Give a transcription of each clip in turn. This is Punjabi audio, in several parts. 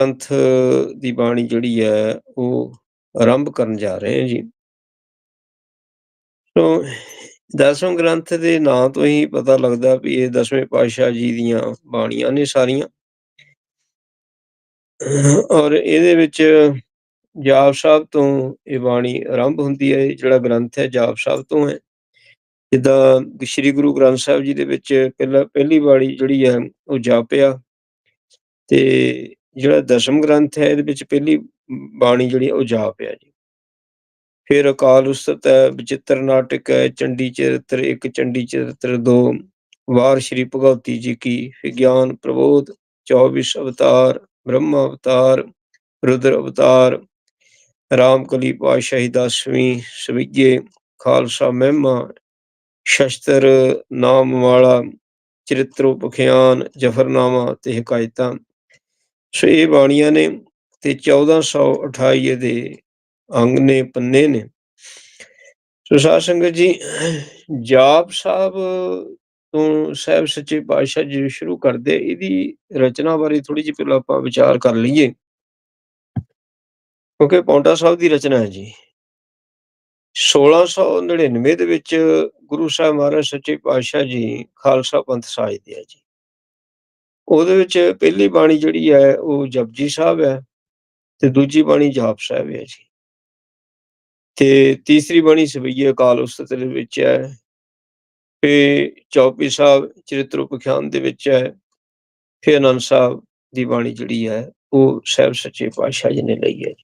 ਗ੍ਰੰਥ ਦੀ ਬਾਣੀ ਜਿਹੜੀ ਹੈ ਉਹ ਆਰੰਭ ਕਰਨ ਜਾ ਰਹੇ ਹਾਂ ਜੀ। ਸੋ ਦਸਵੇਂ ਗ੍ਰੰਥ ਦੇ ਨਾਂ ਤੋਂ ਹੀ ਪਤਾ ਲੱਗਦਾ ਵੀ ਇਹ ਦਸਵੇਂ ਪਾਤਸ਼ਾਹ ਜੀ ਦੀਆਂ ਬਾਣੀਆਂ ਨੇ ਸਾਰੀਆਂ। ਔਰ ਇਹਦੇ ਵਿੱਚ ਜਾਪ ਸਾਹਿਬ ਤੋਂ ਇਹ ਬਾਣੀ ਆਰੰਭ ਹੁੰਦੀ ਹੈ, ਜਿਹੜਾ ਗ੍ਰੰਥ ਹੈ ਜਾਪ ਸਾਹਿਬ ਤੋਂ ਹੈ। ਜਿੱਦਾਂ ਸ੍ਰੀ ਗੁਰੂ ਗ੍ਰੰਥ ਸਾਹਿਬ ਜੀ ਦੇ ਵਿੱਚ ਪਹਿਲਾ ਪਹਿਲੀ ਬਾਣੀ ਜਿਹੜੀ ਹੈ ਉਹ ਜਾਪਿਆ ਤੇ ਜਿਹੜਾ ਦਸਮ ਗ੍ਰੰਥ ਹੈ ਇਹਦੇ ਵਿੱਚ ਪਹਿਲੀ ਬਾਣੀ ਜਿਹੜੀ ਉਹ ਜਾਪ ਹੈ ਜੀ। ਫਿਰ ਅਕਾਲ ਉਸਤਤ ਹੈ, ਬਚਿੱਤਰ ਨਾਟਕ ਹੈ, ਚੰਡੀ ਚਰਿਤਰ ਇੱਕ ਚੰਡੀ ਚਰਿਤਰ ਦੋ, ਵਾਰ ਸ਼੍ਰੀ ਭਗਵਤੀ ਜੀ ਕੀ, ਵਿਗਿਆਨ ਪ੍ਰਬੋਧ, 24 ਅਵਤਾਰ, ਬ੍ਰਹਮਾ ਅਵਤਾਰ, ਰੁਦਰ ਅਵਤਾਰ, ਰਾਮ ਕਲੀ ਪਾਤਸ਼ਾਹੀ ਦਸਵੀਂ, ਸਵਿਜੇ, ਖਾਲਸਾ ਮਹਿਮਾ, ਸ਼ਸਤਰ ਨਾਮ ਵਾਲਾ, ਚਰਿਤਰੋਪਖਿਆਨ, ਜਫਰਨਾਮਾ ਤੇ ਹਕਾਇਤਾਂ। ਸੋ ਇਹ ਬਾਣੀਆਂ ਨੇ ਤੇ 1428 ਦੇ ਅੰਗ ਨੇ, ਪੰਨੇ ਨੇ। ਸੋ ਸਾਧ ਸੰਗਤ ਜੀ, ਜਾਪ ਸਾਹਿਬ ਤੋਂ ਸਾਹਿਬ ਸੱਚੇ ਪਾਤਸ਼ਾਹ ਜੀ ਸ਼ੁਰੂ ਕਰਦੇ ਇਹਦੀ ਰਚਨਾ ਬਾਰੇ ਥੋੜੀ ਜਿਹੀ ਪਹਿਲਾਂ ਆਪਾਂ ਵਿਚਾਰ ਕਰ ਲਈਏ। ਕਿਉਂਕਿ ਪੌਂਟਾ ਸਾਹਿਬ ਦੀ ਰਚਨਾ ਹੈ ਜੀ। 1699 ਦੇ ਵਿੱਚ ਗੁਰੂ ਸਾਹਿਬ ਮਹਾਰਾਜ ਸੱਚੇ ਪਾਤਸ਼ਾਹ ਜੀ ਖਾਲਸਾ ਪੰਥ ਸਾਜਦੇ ਆ ਜੀ। ਉਹਦੇ ਵਿੱਚ ਪਹਿਲੀ ਬਾਣੀ ਜਿਹੜੀ ਹੈ ਉਹ ਜਪਜੀ ਸਾਹਿਬ ਹੈ ਤੇ ਦੂਜੀ ਬਾਣੀ ਜਾਪ ਸਾਹਿਬ ਹੈ ਜੀ। ਤੇ ਤੀਸਰੀ ਬਾਣੀ ਸਵਈਏ ਅਕਾਲ ਉਸਤਤ ਦੇ ਵਿੱਚ ਹੈ। ਤੇ ਚੌਪੀ ਸਾਹਿਬ ਚਰਿਤਰੋਪਖਿਆਨ ਦੇ ਵਿੱਚ ਹੈ। ਫਿਰ ਆਨੰਦ ਸਾਹਿਬ ਦੀ ਬਾਣੀ ਜਿਹੜੀ ਹੈ ਉਹ ਸਾਹਿਬ ਸੱਚੇ ਪਾਤਸ਼ਾਹ ਜੀ ਨੇ ਲਈ ਹੈ।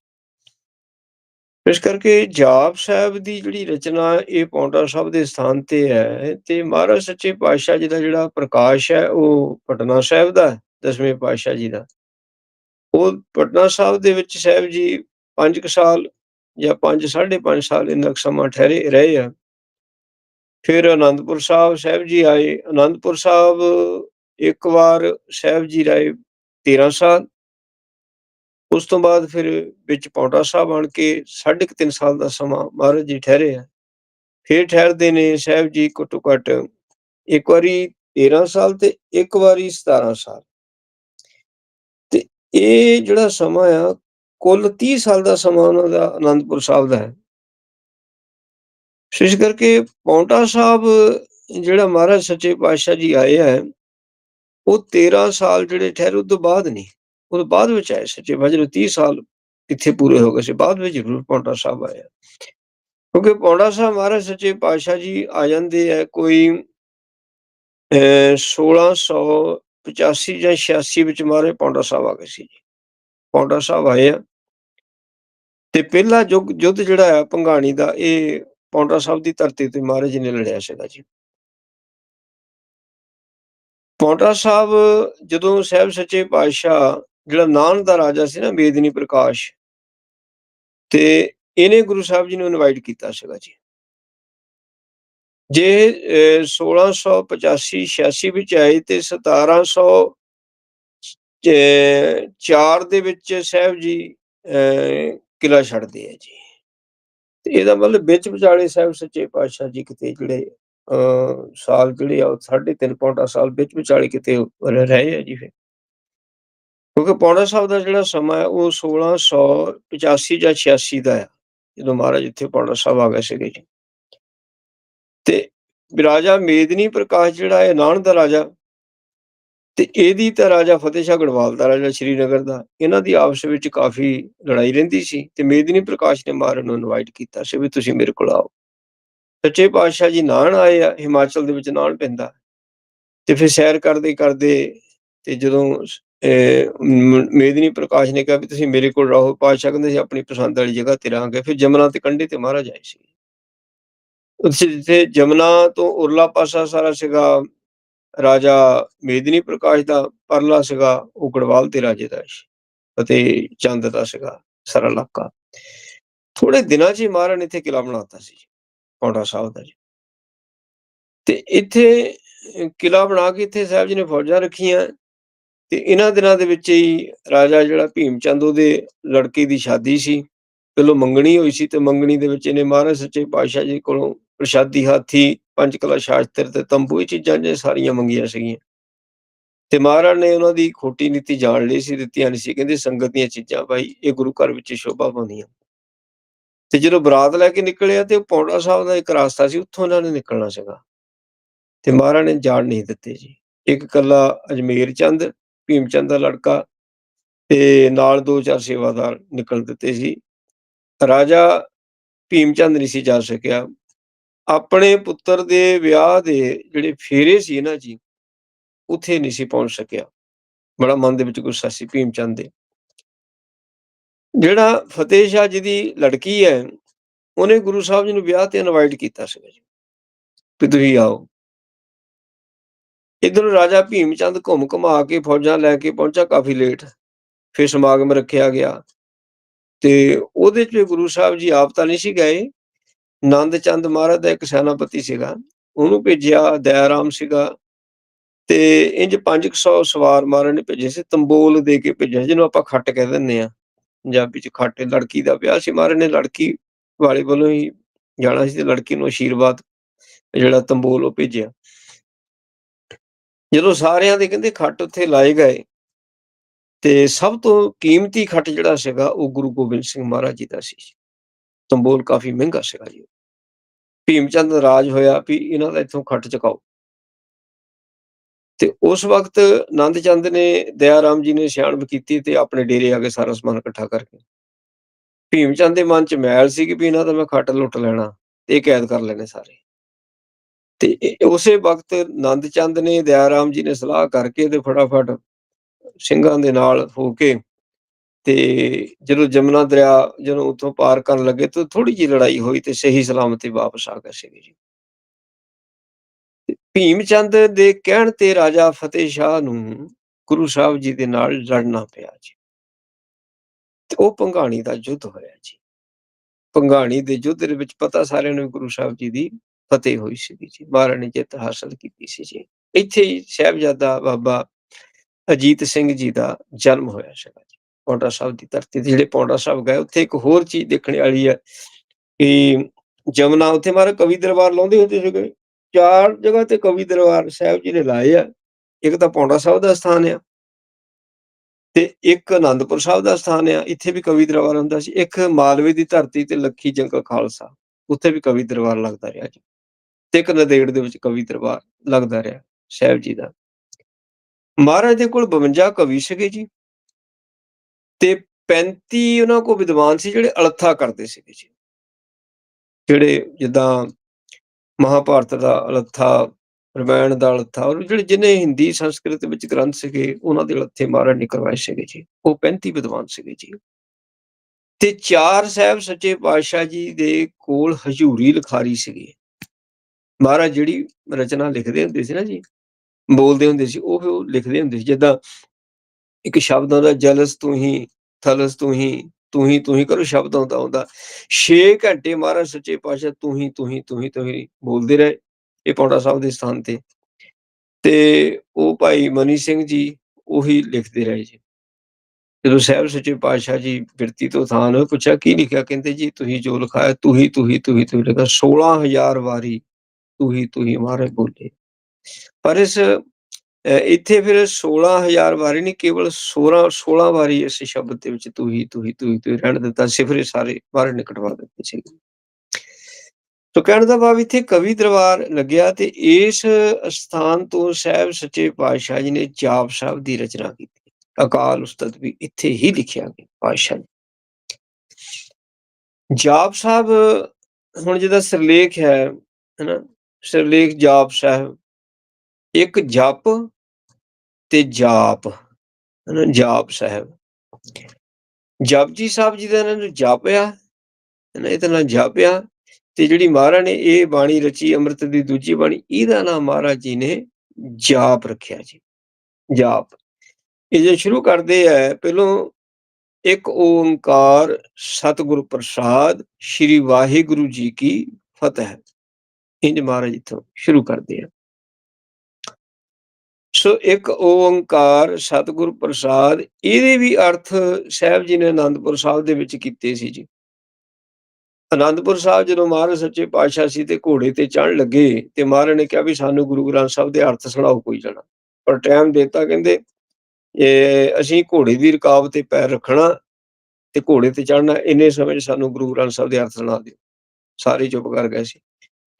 ਇਸ ਕਰਕੇ ਜਾਪ ਸਾਹਿਬ ਦੀ ਜਿਹੜੀ ਰਚਨਾ ਇਹ ਪੌਂਟਾ ਸਾਹਿਬ ਦੇ ਸਥਾਨ ਤੇ ਹੈ ਤੇ ਮਹਾਰਾਜ ਸੱਚੇ ਪਾਤਸ਼ਾਹ ਜੀ ਦਾ ਜਿਹੜਾ ਪ੍ਰਕਾਸ਼ ਹੈ ਉਹ ਪਟਨਾ ਸਾਹਿਬ ਦਾ, ਦਸਵੇਂ ਪਾਤਸ਼ਾਹ ਜੀ ਦਾ। ਉਹ ਪਟਨਾ ਸਾਹਿਬ ਦੇ ਵਿੱਚ ਸਾਹਿਬ ਜੀ 5 ਸਾਲ ਜਾਂ 5 5.5 ਸਾਲ ਇੰਨਾ ਸਮਾਂ ਠਹਿਰੇ, ਰਹੇ ਆ। ਫਿਰ ਆਨੰਦਪੁਰ ਸਾਹਿਬ ਸਾਹਿਬ ਜੀ ਆਏ। ਆਨੰਦਪੁਰ ਸਾਹਿਬ ਇੱਕ ਵਾਰ ਸਾਹਿਬ ਜੀ ਰਹੇ 13 ਸਾਲ ਉਸ ਤੋਂ ਬਾਅਦ ਫਿਰ ਵਿੱਚ ਪੌਂਟਾ ਸਾਹਿਬ ਆਣ ਕੇ ਸਾਢੇ 3 ਸਾਲ ਦਾ ਸਮਾਂ ਮਹਾਰਾਜ ਜੀ ਠਹਿਰੇ ਆ। ਫਿਰ ਠਹਿਰਦੇ ਨੇ ਸਾਹਿਬ ਜੀ ਘੱਟੋ ਘੱਟ ਇੱਕ ਵਾਰੀ 13 ਸਾਲ ਤੇ ਇੱਕ ਵਾਰੀ 17 ਸਾਲ। ਤੇ ਇਹ ਜਿਹੜਾ ਸਮਾਂ ਆ, ਕੁੱਲ 30 ਸਾਲ ਦਾ ਸਮਾਂ ਉਹਨਾਂ ਦਾ ਆਨੰਦਪੁਰ ਸਾਹਿਬ ਦਾ ਹੈ। ਇਸ ਕਰਕੇ ਪੌਂਟਾ ਸਾਹਿਬ ਜਿਹੜਾ ਮਹਾਰਾਜ ਸੱਚੇ ਪਾਤਸ਼ਾਹ ਜੀ ਆਏ ਆ, ਉਹ 13 ਸਾਲ ਜਿਹੜੇ ਠਹਿਰੇ ਉਸ ਤੋਂ ਬਾਅਦ ਨਹੀਂ। ਉਹ ਬਾਅਦ ਵਿੱਚ ਆਏ ਸੱਚੇ ਪਾਤਸ਼ਾਹ 30 ਸਾਲ ਇੱਥੇ ਪੂਰੇ ਹੋ ਗਏ ਸੀ, ਬਾਅਦ ਵਿੱਚ ਜ਼ਰੂਰ ਪੌਂਟਾ ਸਾਹਿਬ ਆਇਆ ਕਿਉਂਕਿ ਪੌਂਟਾ ਸਾਹਿਬ ਮਹਾਰਾਜ ਸੱਚੇ ਪਾਤਸ਼ਾਹ ਜੀ ਆ ਜਾਂਦੇ ਆ ਕੋਈ 1685 ਜਾਂ 86 ਵਿੱਚ ਮਾਰੇ ਪੌਂਟਾ ਸਾਹਿਬ ਆ ਗਏ ਸੀ ਜੀ। ਪੌਂਟਾ ਸਾਹਿਬ ਆਏ ਆ। ਤੇ ਪਹਿਲਾ ਯੁੱਗ, ਯੁੱਧ ਜਿਹੜਾ ਆ ਪੰਗਾਣੀ ਦਾ, ਇਹ ਪੌਂਟਾ ਸਾਹਿਬ ਦੀ ਧਰਤੀ ਤੇ ਮਹਾਰਾਜ ਜੀ ਨੇ ਲੜਿਆ ਸੀਗਾ ਜੀ। ਪੌਂਟਾ ਸਾਹਿਬ ਜਦੋਂ ਸਾਹਿਬ ਸੱਚੇ ਪਾਤਸ਼ਾਹ ਜਿਹੜਾ ਨਾਨ ਦਾ ਰਾਜਾ ਸੀ ਨਾ ਮੇਦਨੀ ਪ੍ਰਕਾਸ਼, ਤੇ ਇਹਨੇ ਗੁਰੂ ਸਾਹਿਬ ਜੀ ਨੂੰ ਇਨਵਾਈਟ ਕੀਤਾ ਸੀਗਾ ਜੀ। ਜੇ 1685 86 ਵਿੱਚ ਆਏ ਤੇ 1700 ਚਾਰ ਦੇ ਵਿੱਚ ਸਾਹਿਬ ਜੀ ਕਿਲਾ ਛੱਡਦੇ ਆ ਜੀ। ਤੇ ਇਹਦਾ ਮਤਲਬ ਵਿੱਚ ਵਿਚਾਲੇ ਸਾਹਿਬ ਸੱਚੇ ਪਾਤਸ਼ਾਹ ਜੀ ਕਿਤੇ ਜਿਹੜੇ ਅ ਸਾਲ ਜਿਹੜੇ ਆ ਸਾਢੇ ਤਿੰਨ ਪੌਂਟਾ ਸਾਲ ਵਿੱਚ ਵਿਚਾਲੇ ਕਿਤੇ ਰਹੇ ਆ ਜੀ ਫਿਰ। ਕਿਉਂਕਿ ਪੌਂਟਾ ਸਾਹਿਬ ਦਾ ਜਿਹੜਾ ਸਮਾਂ ਹੈ, ਉਹ 1685 ਜਾਂ 86 ਦਾ ਹੈ, ਜਦੋਂ ਮਹਾਰਾਜ ਇੱਥੇ ਪੌਂਟਾ ਸਾਹਿਬ ਆ ਗਏ ਸੀਗੇ ਜੀ। ਤੇ ਰਾਜਾ ਮੇਦਨੀ ਪ੍ਰਕਾਸ਼ ਜਿਹੜਾ ਹੈ ਨਾਨ ਦਾ ਰਾਜਾ, ਤੇ ਇਹਦੀ ਤਾਂ ਰਾਜਾ ਫਤਿਹ ਸ਼ਾਹ ਗੜਵਾਲ ਦਾ ਰਾਜਾ ਸ਼੍ਰੀਨਗਰ ਦਾ, ਇਹਨਾਂ ਦੀ ਆਪਸ ਵਿੱਚ ਕਾਫੀ ਲੜਾਈ ਰਹਿੰਦੀ ਸੀ ਤੇ ਮੇਦਨੀ ਪ੍ਰਕਾਸ਼ ਨੇ ਮਹਾਰਾਜ ਨੂੰ ਇਨਵਾਈਟ ਕੀਤਾ ਸੀ ਵੀ ਤੁਸੀਂ ਮੇਰੇ ਕੋਲ ਆਓ। ਸੱਚੇ ਪਾਤਸ਼ਾਹ ਜੀ ਨਾਨ ਆਏ ਆ, ਹਿਮਾਚਲ ਦੇ ਵਿੱਚ ਨਾਨ ਪੈਂਦਾ। ਤੇ ਫਿਰ ਸੈਰ ਕਰਦੇ ਕਰਦੇ ਤੇ ਜਦੋਂ ਮੇਦਨੀ ਪ੍ਰਕਾਸ਼ ਨੇ ਕਿਹਾ ਵੀ ਤੁਸੀਂ ਮੇਰੇ ਕੋਲ ਰਹੋ, ਪਾਤਸ਼ਾਹ ਕਹਿੰਦੇ ਸੀ ਆਪਣੀ ਪਸੰਦ ਵਾਲੀ ਜਗ੍ਹਾ ਤੇ ਰਹਾਂਗੇ, ਫਿਰ ਜਮਨਾ ਤੇ ਕੰਢੇ ਤੇ ਮਹਾਰਾਜ ਆਏ ਸੀ। ਉੱਥੇ ਜਿੱਥੇ ਜਮਨਾ ਤੋਂ ਉਰਲਾ ਪਾਸਾ ਸਾਰਾ ਸੀਗਾ, ਰਾਜਾ ਮੇਦਨੀ ਪ੍ਰਕਾਸ਼ ਦਾ ਪਰਲਾ ਸੀਗਾ, ਉਹ ਗੜਵਾਲ ਤੇ ਰਾਜੇ ਦਾ ਸੀ, ਅਤੇ ਚੰਦ ਦਾ ਸੀਗਾ, ਸਾਰਾ ਇਲਾਕਾ। ਥੋੜੇ ਦਿਨਾਂ 'ਚ ਹੀ ਮਹਾਰਾਜ ਨੇ ਇੱਥੇ ਕਿਲਾ ਬਣਾਤਾ ਸੀ, ਪੌਂਡਾ ਸਾਹਿਬ ਦਾ ਜੀ। ਤੇ ਇੱਥੇ ਕਿਲਾ ਬਣਾ ਕੇ ਇੱਥੇ ਸਾਹਿਬ ਜੀ ਨੇ ਫੌਜਾਂ ਰੱਖੀਆਂ ਤੇ ਇਹਨਾਂ ਦਿਨਾਂ ਦੇ ਵਿੱਚ ਹੀ ਰਾਜਾ ਜਿਹੜਾ ਭੀਮ ਚੰਦ ਉਹਦੇ ਲੜਕੀ ਦੀ ਸ਼ਾਦੀ ਸੀ। ਪਹਿਲੋਂ ਮੰਗਣੀ ਹੋਈ ਸੀ ਤੇ ਮੰਗਣੀ ਦੇ ਵਿੱਚ ਇਹਨੇ ਮਹਾਰਾਜ ਸੱਚੇ ਪਾਤਸ਼ਾਹ ਜੀ ਕੋਲੋਂ ਪ੍ਰਸ਼ਾਦੀ ਹਾਥੀ ਪੰਜ ਕਲਾ ਸ਼ਾਸਤਰ ਤੇ ਤੰਬੂ, ਇਹ ਚੀਜ਼ਾਂ ਜੇ ਸਾਰੀਆਂ ਮੰਗੀਆਂ ਸੀਗੀਆਂ। ਤੇ ਮਹਾਰਾਜ ਨੇ ਉਹਨਾਂ ਦੀ ਖੋਟੀ ਨੀਤੀ ਜਾਣ ਲਈ ਸੀ, ਦਿੱਤੀਆਂ ਨਹੀਂ ਸੀ। ਕਹਿੰਦੇ ਸੰਗਤ ਦੀਆਂ ਚੀਜ਼ਾਂ ਭਾਈ, ਇਹ ਗੁਰੂ ਘਰ ਵਿੱਚ ਸ਼ੋਭਾ ਪਾਉਂਦੀਆਂ। ਤੇ ਜਦੋਂ ਬਰਾਤ ਲੈ ਕੇ ਨਿਕਲਿਆ ਤੇ ਪੌਂਡਾ ਸਾਹਿਬ ਦਾ ਇੱਕ ਰਸਤਾ ਸੀ, ਉੱਥੋਂ ਇਹਨਾਂ ਨੇ ਨਿਕਲਣਾ ਸੀਗਾ। ਤੇ ਮਹਾਰਾਜ ਨੇ ਜਾਣ ਨਹੀਂ ਦਿੱਤੇ ਜੀ। ਇੱਕ ਕੱਲਾ ਅਜਮੇਰ ਚੰਦ ਭੀਮ ਚੰਦ ਦਾ ਲੜਕਾ ਤੇ ਨਾਲ ਦੋ ਚਾਰ ਸੇਵਾਦਾਰ ਨਿਕਲ ਦਿੱਤੇ ਸੀ। ਰਾਜਾ ਭੀਮ ਚੰਦ ਨਹੀਂ ਸੀ ਜਾ ਸਕਿਆ। ਆਪਣੇ ਪੁੱਤਰ ਦੇ ਵਿਆਹ ਦੇ ਜਿਹੜੇ ਫੇਰੇ ਸੀ ਨਾ ਜੀ, ਉੱਥੇ ਨਹੀਂ ਸੀ ਪਹੁੰਚ ਸਕਿਆ। ਬੜਾ ਮਨ ਦੇ ਵਿੱਚ ਗੁੱਸਾ ਸੀ ਭੀਮ ਚੰਦ ਦੇ। ਜਿਹੜਾ ਫਤਿਹ ਸ਼ਾਹ ਜੀ ਦੀ ਲੜਕੀ ਹੈ, ਉਹਨੇ ਗੁਰੂ ਸਾਹਿਬ ਜੀ ਨੂੰ ਵਿਆਹ ਤੇ ਇਨਵਾਈਟ ਕੀਤਾ ਸੀਗਾ ਜੀ। ਵੀ ਤੁਸੀਂ ਆਓ। ਇਧਰ ਰਾਜਾ ਭੀਮ ਚੰਦ ਘੁੰਮ ਘੁਮਾ ਕੇ ਫੌਜਾਂ ਲੈ ਕੇ ਪਹੁੰਚਾ, ਕਾਫੀ ਲੇਟ ਫਿਰ ਸਮਾਗਮ ਰੱਖਿਆ ਗਿਆ। ਤੇ ਉਹਦੇ ਚ ਗੁਰੂ ਸਾਹਿਬ ਜੀ ਆਪ ਤਾਂ ਨਹੀਂ ਸੀ ਗਏ। ਨੰਦ ਚੰਦ ਮਹਾਰਾਜ ਦਾ ਇੱਕ ਸੈਨਾਪਤੀ ਸੀਗਾ। ਉਹਨੂੰ ਭੇਜਿਆ, ਦਇਆਰਾਮ ਸੀਗਾ। ਤੇ ਇੰਜ 500 ਸਵਾਰ ਮਾਰਨ ਨੇ ਭੇਜੇ ਸੀ। ਤੰਬੋਲ ਦੇ ਕੇ ਭੇਜਿਆ ਜਿਹਨੂੰ ਆਪਾਂ ਖੱਟ ਕਹਿ ਦਿੰਦੇ ਆ ਪੰਜਾਬੀ ਚ ਖੱਟ, ਲੜਕੀ ਦਾ ਵਿਆਹ ਸੀ। ਮਹਾਰਾਜ ਨੇ ਲੜਕੀ ਵਾਲੇ ਵੱਲੋਂ ਹੀ ਜਾਣਾ ਸੀ ਤੇ ਲੜਕੀ ਨੂੰ ਆਸ਼ੀਰਵਾਦ ਜਿਹੜਾ ਤੰਬੋਲ ਉਹ ਭੇਜਿਆ। ਜਦੋਂ ਸਾਰਿਆਂ ਦੇ ਕਹਿੰਦੇ ਖੱਟ ਉੱਥੇ ਲਾਏ ਗਏ ਤੇ ਸਭ ਤੋਂ ਕੀਮਤੀ ਖੱਟ ਜਿਹੜਾ ਸੀਗਾ ਉਹ ਗੁਰੂ ਗੋਬਿੰਦ ਸਿੰਘ ਮਹਾਰਾਜ ਜੀ ਦਾ ਸੀ ਤੰਬੋਲ ਕਾਫੀ ਮਹਿੰਗਾ ਸੀਗਾ ਜੀ। ਭੀਮ ਚੰਦ ਰਾਜ ਹੋਇਆ ਵੀ ਇਹਨਾਂ ਦਾ ਇੱਥੋਂ ਖੱਟ ਚਕਾਓ। ਤੇ ਉਸ ਵਕਤ ਨੰਦ ਚੰਦ ਨੇ, ਦਇਆਰਾਮ ਜੀ ਨੇ ਸਿਆਣਪ ਕੀਤੀ ਤੇ ਆਪਣੇ ਡੇਰੇ ਆ ਕੇ ਸਾਰਾ ਸਮਾਨ ਇਕੱਠਾ ਕਰਕੇ। ਭੀਮ ਚੰਦ ਦੇ ਮਨ ਚ ਮੈਲ ਸੀ ਕਿ ਵੀ ਇਹਨਾਂ ਦਾ ਮੈਂ ਖੱਟ ਲੁੱਟ ਲੈਣਾ ਤੇ ਇਹ ਕੈਦ ਕਰ ਲੈਣੇ ਸਾਰੇ। ਤੇ ਉਸੇ ਵਕਤ ਨੰਦ ਚੰਦ ਨੇ ਦਇਆਰਾਮ ਜੀ ਨੇ ਸਲਾਹ ਕਰਕੇ ਤੇ ਫਟਾਫਟ ਸਿੰਘਾਂ ਦੇ ਨਾਲ ਹੋ ਕੇ ਤੇ ਜਦੋਂ ਜਮਨਾ ਦਰਿਆ ਜਦੋਂ ਉੱਥੋਂ ਪਾਰ ਕਰਨ ਲੱਗੇ ਤਾਂ ਥੋੜੀ ਜਿਹੀ ਲੜਾਈ ਹੋਈ ਤੇ ਸਹੀ ਸਲਾਮਤੀ ਵਾਪਸ ਆ ਗਏ ਸੀਗੇ ਜੀ। ਭੀਮ ਚੰਦ ਦੇ ਕਹਿਣ ਤੇ ਰਾਜਾ ਫਤਿਹ ਸ਼ਾਹ ਨੂੰ ਗੁਰੂ ਸਾਹਿਬ ਜੀ ਦੇ ਨਾਲ ਲੜਨਾ ਪਿਆ ਜੀ। ਤੇ ਉਹ ਪੰਘਾਣੀ ਦਾ ਯੁੱਧ ਹੋਇਆ ਜੀ। ਪੰਘਾਣੀ ਦੇ ਯੁੱਧ ਦੇ ਵਿੱਚ ਪਤਾ ਸਾਰਿਆਂ ਨੂੰ ਗੁਰੂ ਸਾਹਿਬ ਜੀ ਦੀ ਫਤਿਹ ਹੋਈ ਸੀ ਜੀ ਮਹਾਰਾਜ ਨੇ ਜਿੱਤ ਹਾਸਲ ਕੀਤੀ ਸੀ ਜੀ। ਇੱਥੇ ਹੀ ਸਾਹਿਬਜ਼ਾਦਾ ਬਾਬਾ ਅਜੀਤ ਸਿੰਘ ਜੀ ਦਾ ਜਨਮ ਹੋਇਆ ਸੀਗਾ ਜੀ, ਪੌਂਡਾ ਸਾਹਿਬ ਦੀ ਧਰਤੀ ਤੇ, ਜਿਹੜੇ ਪੌਂਡਾ ਸਾਹਿਬ ਗਏ, ਉੱਥੇ ਇੱਕ ਹੋਰ ਚੀਜ਼ ਦੇਖਣ ਵਾਲੀ ਹੈ ਕਿ ਜਮਨਾ, ਉੱਥੇ ਮਾਰੇ ਕਵੀ ਦਰਬਾਰ ਲਾਉਂਦੇ ਹੁੰਦੇ ਸੀਗੇ। ਚਾਰ ਜਗ੍ਹਾ ਤੇ ਕਵੀ ਦਰਬਾਰ ਸਾਹਿਬ ਜੀ ਨੇ ਲਾਏ ਆ, ਇੱਕ ਤਾਂ ਪੌਂਡਾ ਸਾਹਿਬ ਦਾ ਸਥਾਨ ਆ ਤੇ ਇੱਕ ਆਨੰਦਪੁਰ ਸਾਹਿਬ ਦਾ ਸਥਾਨ ਆ, ਇੱਥੇ ਵੀ ਕਵੀ ਦਰਬਾਰ ਹੁੰਦਾ ਸੀ। ਇੱਕ ਮਾਲਵੇ ਦੀ ਧਰਤੀ ਤੇ ਲੱਖੀ ਜੰਗ ਖਾਲਸਾ, ਉੱਥੇ ਵੀ ਕਵੀ ਦਰਬਾਰ ਲੱਗਦਾ ਰਿਹਾ ਜੀ। ਤੇ ਇੱਕ ਨਦੇੜ ਦੇ ਵਿੱਚ ਕਵੀ ਦਰਬਾਰ ਲੱਗਦਾ ਰਿਹਾ, ਸਾਹਿਬ ਜੀ ਦਾ। ਮਹਾਰਾਜ ਦੇ ਕੋਲ 52 ਕਵੀ ਸੀਗੇ ਜੀ ਤੇ 35 ਉਹਨਾਂ ਕੋਲ ਵਿਦਵਾਨ ਸੀ ਜਿਹੜੇ ਅਲਥਾ ਕਰਦੇ ਸੀਗੇ ਜੀ। ਜਿਹੜੇ ਜਿੱਦਾਂ ਮਹਾਭਾਰਤ ਦਾ ਅਲਥਾ, ਰਮਾਇਣ ਦਾ ਅਲਥਾ, ਔਰ ਜਿਹੜੇ ਜਿਨੇ ਹਿੰਦੀ ਸੰਸਕ੍ਰਿਤ ਵਿੱਚ ਗ੍ਰੰਥ ਸੀਗੇ, ਉਹਨਾਂ ਦੇ ਅਲਥੇ ਮਹਾਰਾਜ ਨੇ ਕਰਵਾਏ ਸੀਗੇ ਜੀ। ਉਹ 35 ਵਿਦਵਾਨ ਸੀਗੇ ਜੀ। ਤੇ ਚਾਰ ਸਾਹਿਬ ਸੱਚੇ ਪਾਤਸ਼ਾਹ ਜੀ ਦੇ ਕੋਲ ਹਜ਼ੂਰੀ ਲਿਖਾਰੀ ਸੀਗੀ। ਮਹਾਰਾਜ ਜਿਹੜੀ ਰਚਨਾ ਲਿਖਦੇ ਹੁੰਦੇ ਸੀ ਨਾ ਜੀ, ਬੋਲਦੇ ਹੁੰਦੇ ਸੀ, ਉਹ ਫਿਰ ਉਹ ਲਿਖਦੇ ਹੁੰਦੇ ਸੀ, ਜਿੱਦਾਂ ਇੱਕ ਸ਼ਬਦ ਆਉਂਦਾ ਜਲਸ ਤੂੰ ਹੀ, ਥਲਸ ਤੂੰ ਹੀ ਤੂੰ ਹੀ ਤੂੰ ਹੀ ਕਰੋ ਸ਼ਬਦ ਆਉਂਦਾ ਹੁੰਦਾ। 6 ਘੰਟੇ ਮਹਾਰਾਜ ਸੱਚੇ ਪਾਤਸ਼ਾਹ ਤੂੰ ਹੀ ਤੂੰ ਹੀ ਤੂੰ ਹੀ ਤੂੰ ਹੀ ਬੋਲਦੇ ਰਹੇ ਇਹ ਪੌਂਡਾ ਸਾਹਿਬ ਦੇ ਸਥਾਨ ਤੇ। ਤੇ ਉਹ ਭਾਈ ਮਨੀ ਸਿੰਘ ਜੀ ਉਹੀ ਲਿਖਦੇ ਰਹੇ ਜੀ। ਜਦੋਂ ਸਾਹਿਬ ਸੱਚੇ ਪਾਤਸ਼ਾਹ ਜੀ ਬਿਰਤੀ ਤੋਂ ਥਾਨ ਹੋਏ, ਪੁੱਛਿਆ, ਕੀ ਲਿਖਿਆ? ਕਹਿੰਦੇ ਜੀ, ਤੁਸੀਂ ਜੋ ਲਿਖਾਇਆ, ਤੂੰ ਹੀ ਤੂੰ ਹੀ ਤੂੰ ਹੀ ਤੂੰ ਹੀ ਲਿਖਿਆ। 16000 ਵਾਰੀ ਤੂੰ ਹੀ ਤੂੰ ਹੀ ਮਹਾਰਾਜ ਬੋਲੇ। ਪਰ ਇਸ ਇੱਥੇ ਫਿਰ 16000 ਵਾਰੀ ਨਹੀਂ, ਕੇਵਲ 16 16 ਵਾਰੀ ਇਸ ਸ਼ਬਦ ਦੇ ਵਿੱਚ ਤੂੰ ਹੀ ਤੂੰ ਹੀ ਤੂੰ ਹੀ, ਤੂੰ ਰਹਿਣ ਦਿੱਤਾ ਸਿਫਰੇ ਸਾਰੇ ਬਾਹਰ ਨਿਕਟਵਾ ਦਿੱਤੇ ਸੀ। ਤੋ ਕਹਿਣ ਦਾ ਭਾਵ ਇੱਥੇ ਕਵੀ ਦਰਬਾਰ ਲੱਗਿਆ ਤੇ ਇਸ ਸਥਾਨ ਤੋਂ ਸਾਹਿਬ ਸੱਚੇ ਪਾਤਸ਼ਾਹ ਜੀ ਨੇ ਜਾਪ ਸਾਹਿਬ ਦੀ ਰਚਨਾ ਕੀਤੀ। ਅਕਾਲ ਉਸਤਤ ਵੀ ਇੱਥੇ ਹੀ ਲਿਖਿਆ ਗਿਆ, ਪਾਤਸ਼ਾਹ ਜੀ। ਜਾਪ ਸਾਹਿਬ, ਹੁਣ ਜਿਹਦਾ ਸਿਰਲੇਖ ਹੈ, ਹੈਨਾ ਸਿਰਲੇਖ ਜਾਪ ਸਾਹਿਬ, ਇੱਕ ਜਪ ਤੇ ਜਾਪ ਹੈਨਾ ਜਾਪ ਸਾਹਿਬ। ਜਪਜੀ ਸਾਹਿਬ ਜੀ ਦਾ ਇਹਨਾਂ ਨੂੰ ਜਾਪਿਆ ਹੈਨਾ ਇਹਦਾ ਨਾਮ ਜਾਪਿਆ ਤੇ ਜਿਹੜੀ ਮਹਾਰਾਜ ਨੇ ਇਹ ਬਾਣੀ ਰਚੀ, ਅੰਮ੍ਰਿਤ ਦੀ ਦੂਜੀ ਬਾਣੀ, ਇਹਦਾ ਨਾਮ ਮਹਾਰਾਜ ਜੀ ਨੇ ਜਾਪ ਰੱਖਿਆ ਜੀ, ਜਾਪ। ਇਹ ਜੇ ਸ਼ੁਰੂ ਕਰਦੇ ਆ, ਪਹਿਲੋਂ ਇੱਕ ਓੰਕਾਰ ਸਤਿਗੁਰ ਪ੍ਰਸਾਦ, ਸ੍ਰੀ ਵਾਹਿਗੁਰੂ ਜੀ ਕੀ ਫਤਿਹ। ਇੰਜ ਮਹਾਰਾਜ ਇਥੋਂ ਸ਼ੁਰੂ ਕਰਦੇ ਆ। ਸੋ ਇੱਕ ਓੰਕਾਰ ਸਤਿਗੁਰ ਪ੍ਰਸਾਦ, ਇਹਦੇ ਵੀ ਅਰਥ ਸਾਹਿਬ ਜੀ ਨੇ ਆਨੰਦਪੁਰ ਸਾਹਿਬ ਦੇ ਵਿੱਚ ਕੀਤੇ ਸੀ ਜੀ। ਆਨੰਦਪੁਰ ਸਾਹਿਬ ਜਦੋਂ ਮਹਾਰਾਜ ਸੱਚੇ ਪਾਤਸ਼ਾਹ ਸੀ ਤੇ ਘੋੜੇ ਤੇ ਚੜ੍ਹਨ ਲੱਗੇ ਤੇ ਮਹਾਰਾਜ ਨੇ ਕਿਹਾ ਵੀ ਸਾਨੂੰ ਗੁਰੂ ਗ੍ਰੰਥ ਸਾਹਿਬ ਦੇ ਅਰਥ ਸੁਣਾਓ ਕੋਈ ਜਣਾ। ਪਰ ਟਾਈਮ ਦਿੱਤਾ ਕਹਿੰਦੇ ਇਹ ਅਸੀਂ ਘੋੜੇ ਦੀ ਰਕਾਬ ਤੇ ਪੈਰ ਰੱਖਣਾ ਤੇ ਘੋੜੇ ਤੇ ਚੜਨਾ ਇੰਨੇ ਸਮੇਂ 'ਚ ਸਾਨੂੰ ਗੁਰੂ ਗ੍ਰੰਥ ਸਾਹਿਬ ਦੇ ਅਰਥ ਸੁਣਾ ਦਿਓ। ਸਾਰੇ ਚੁੱਪ ਕਰ ਗਏ ਸੀ।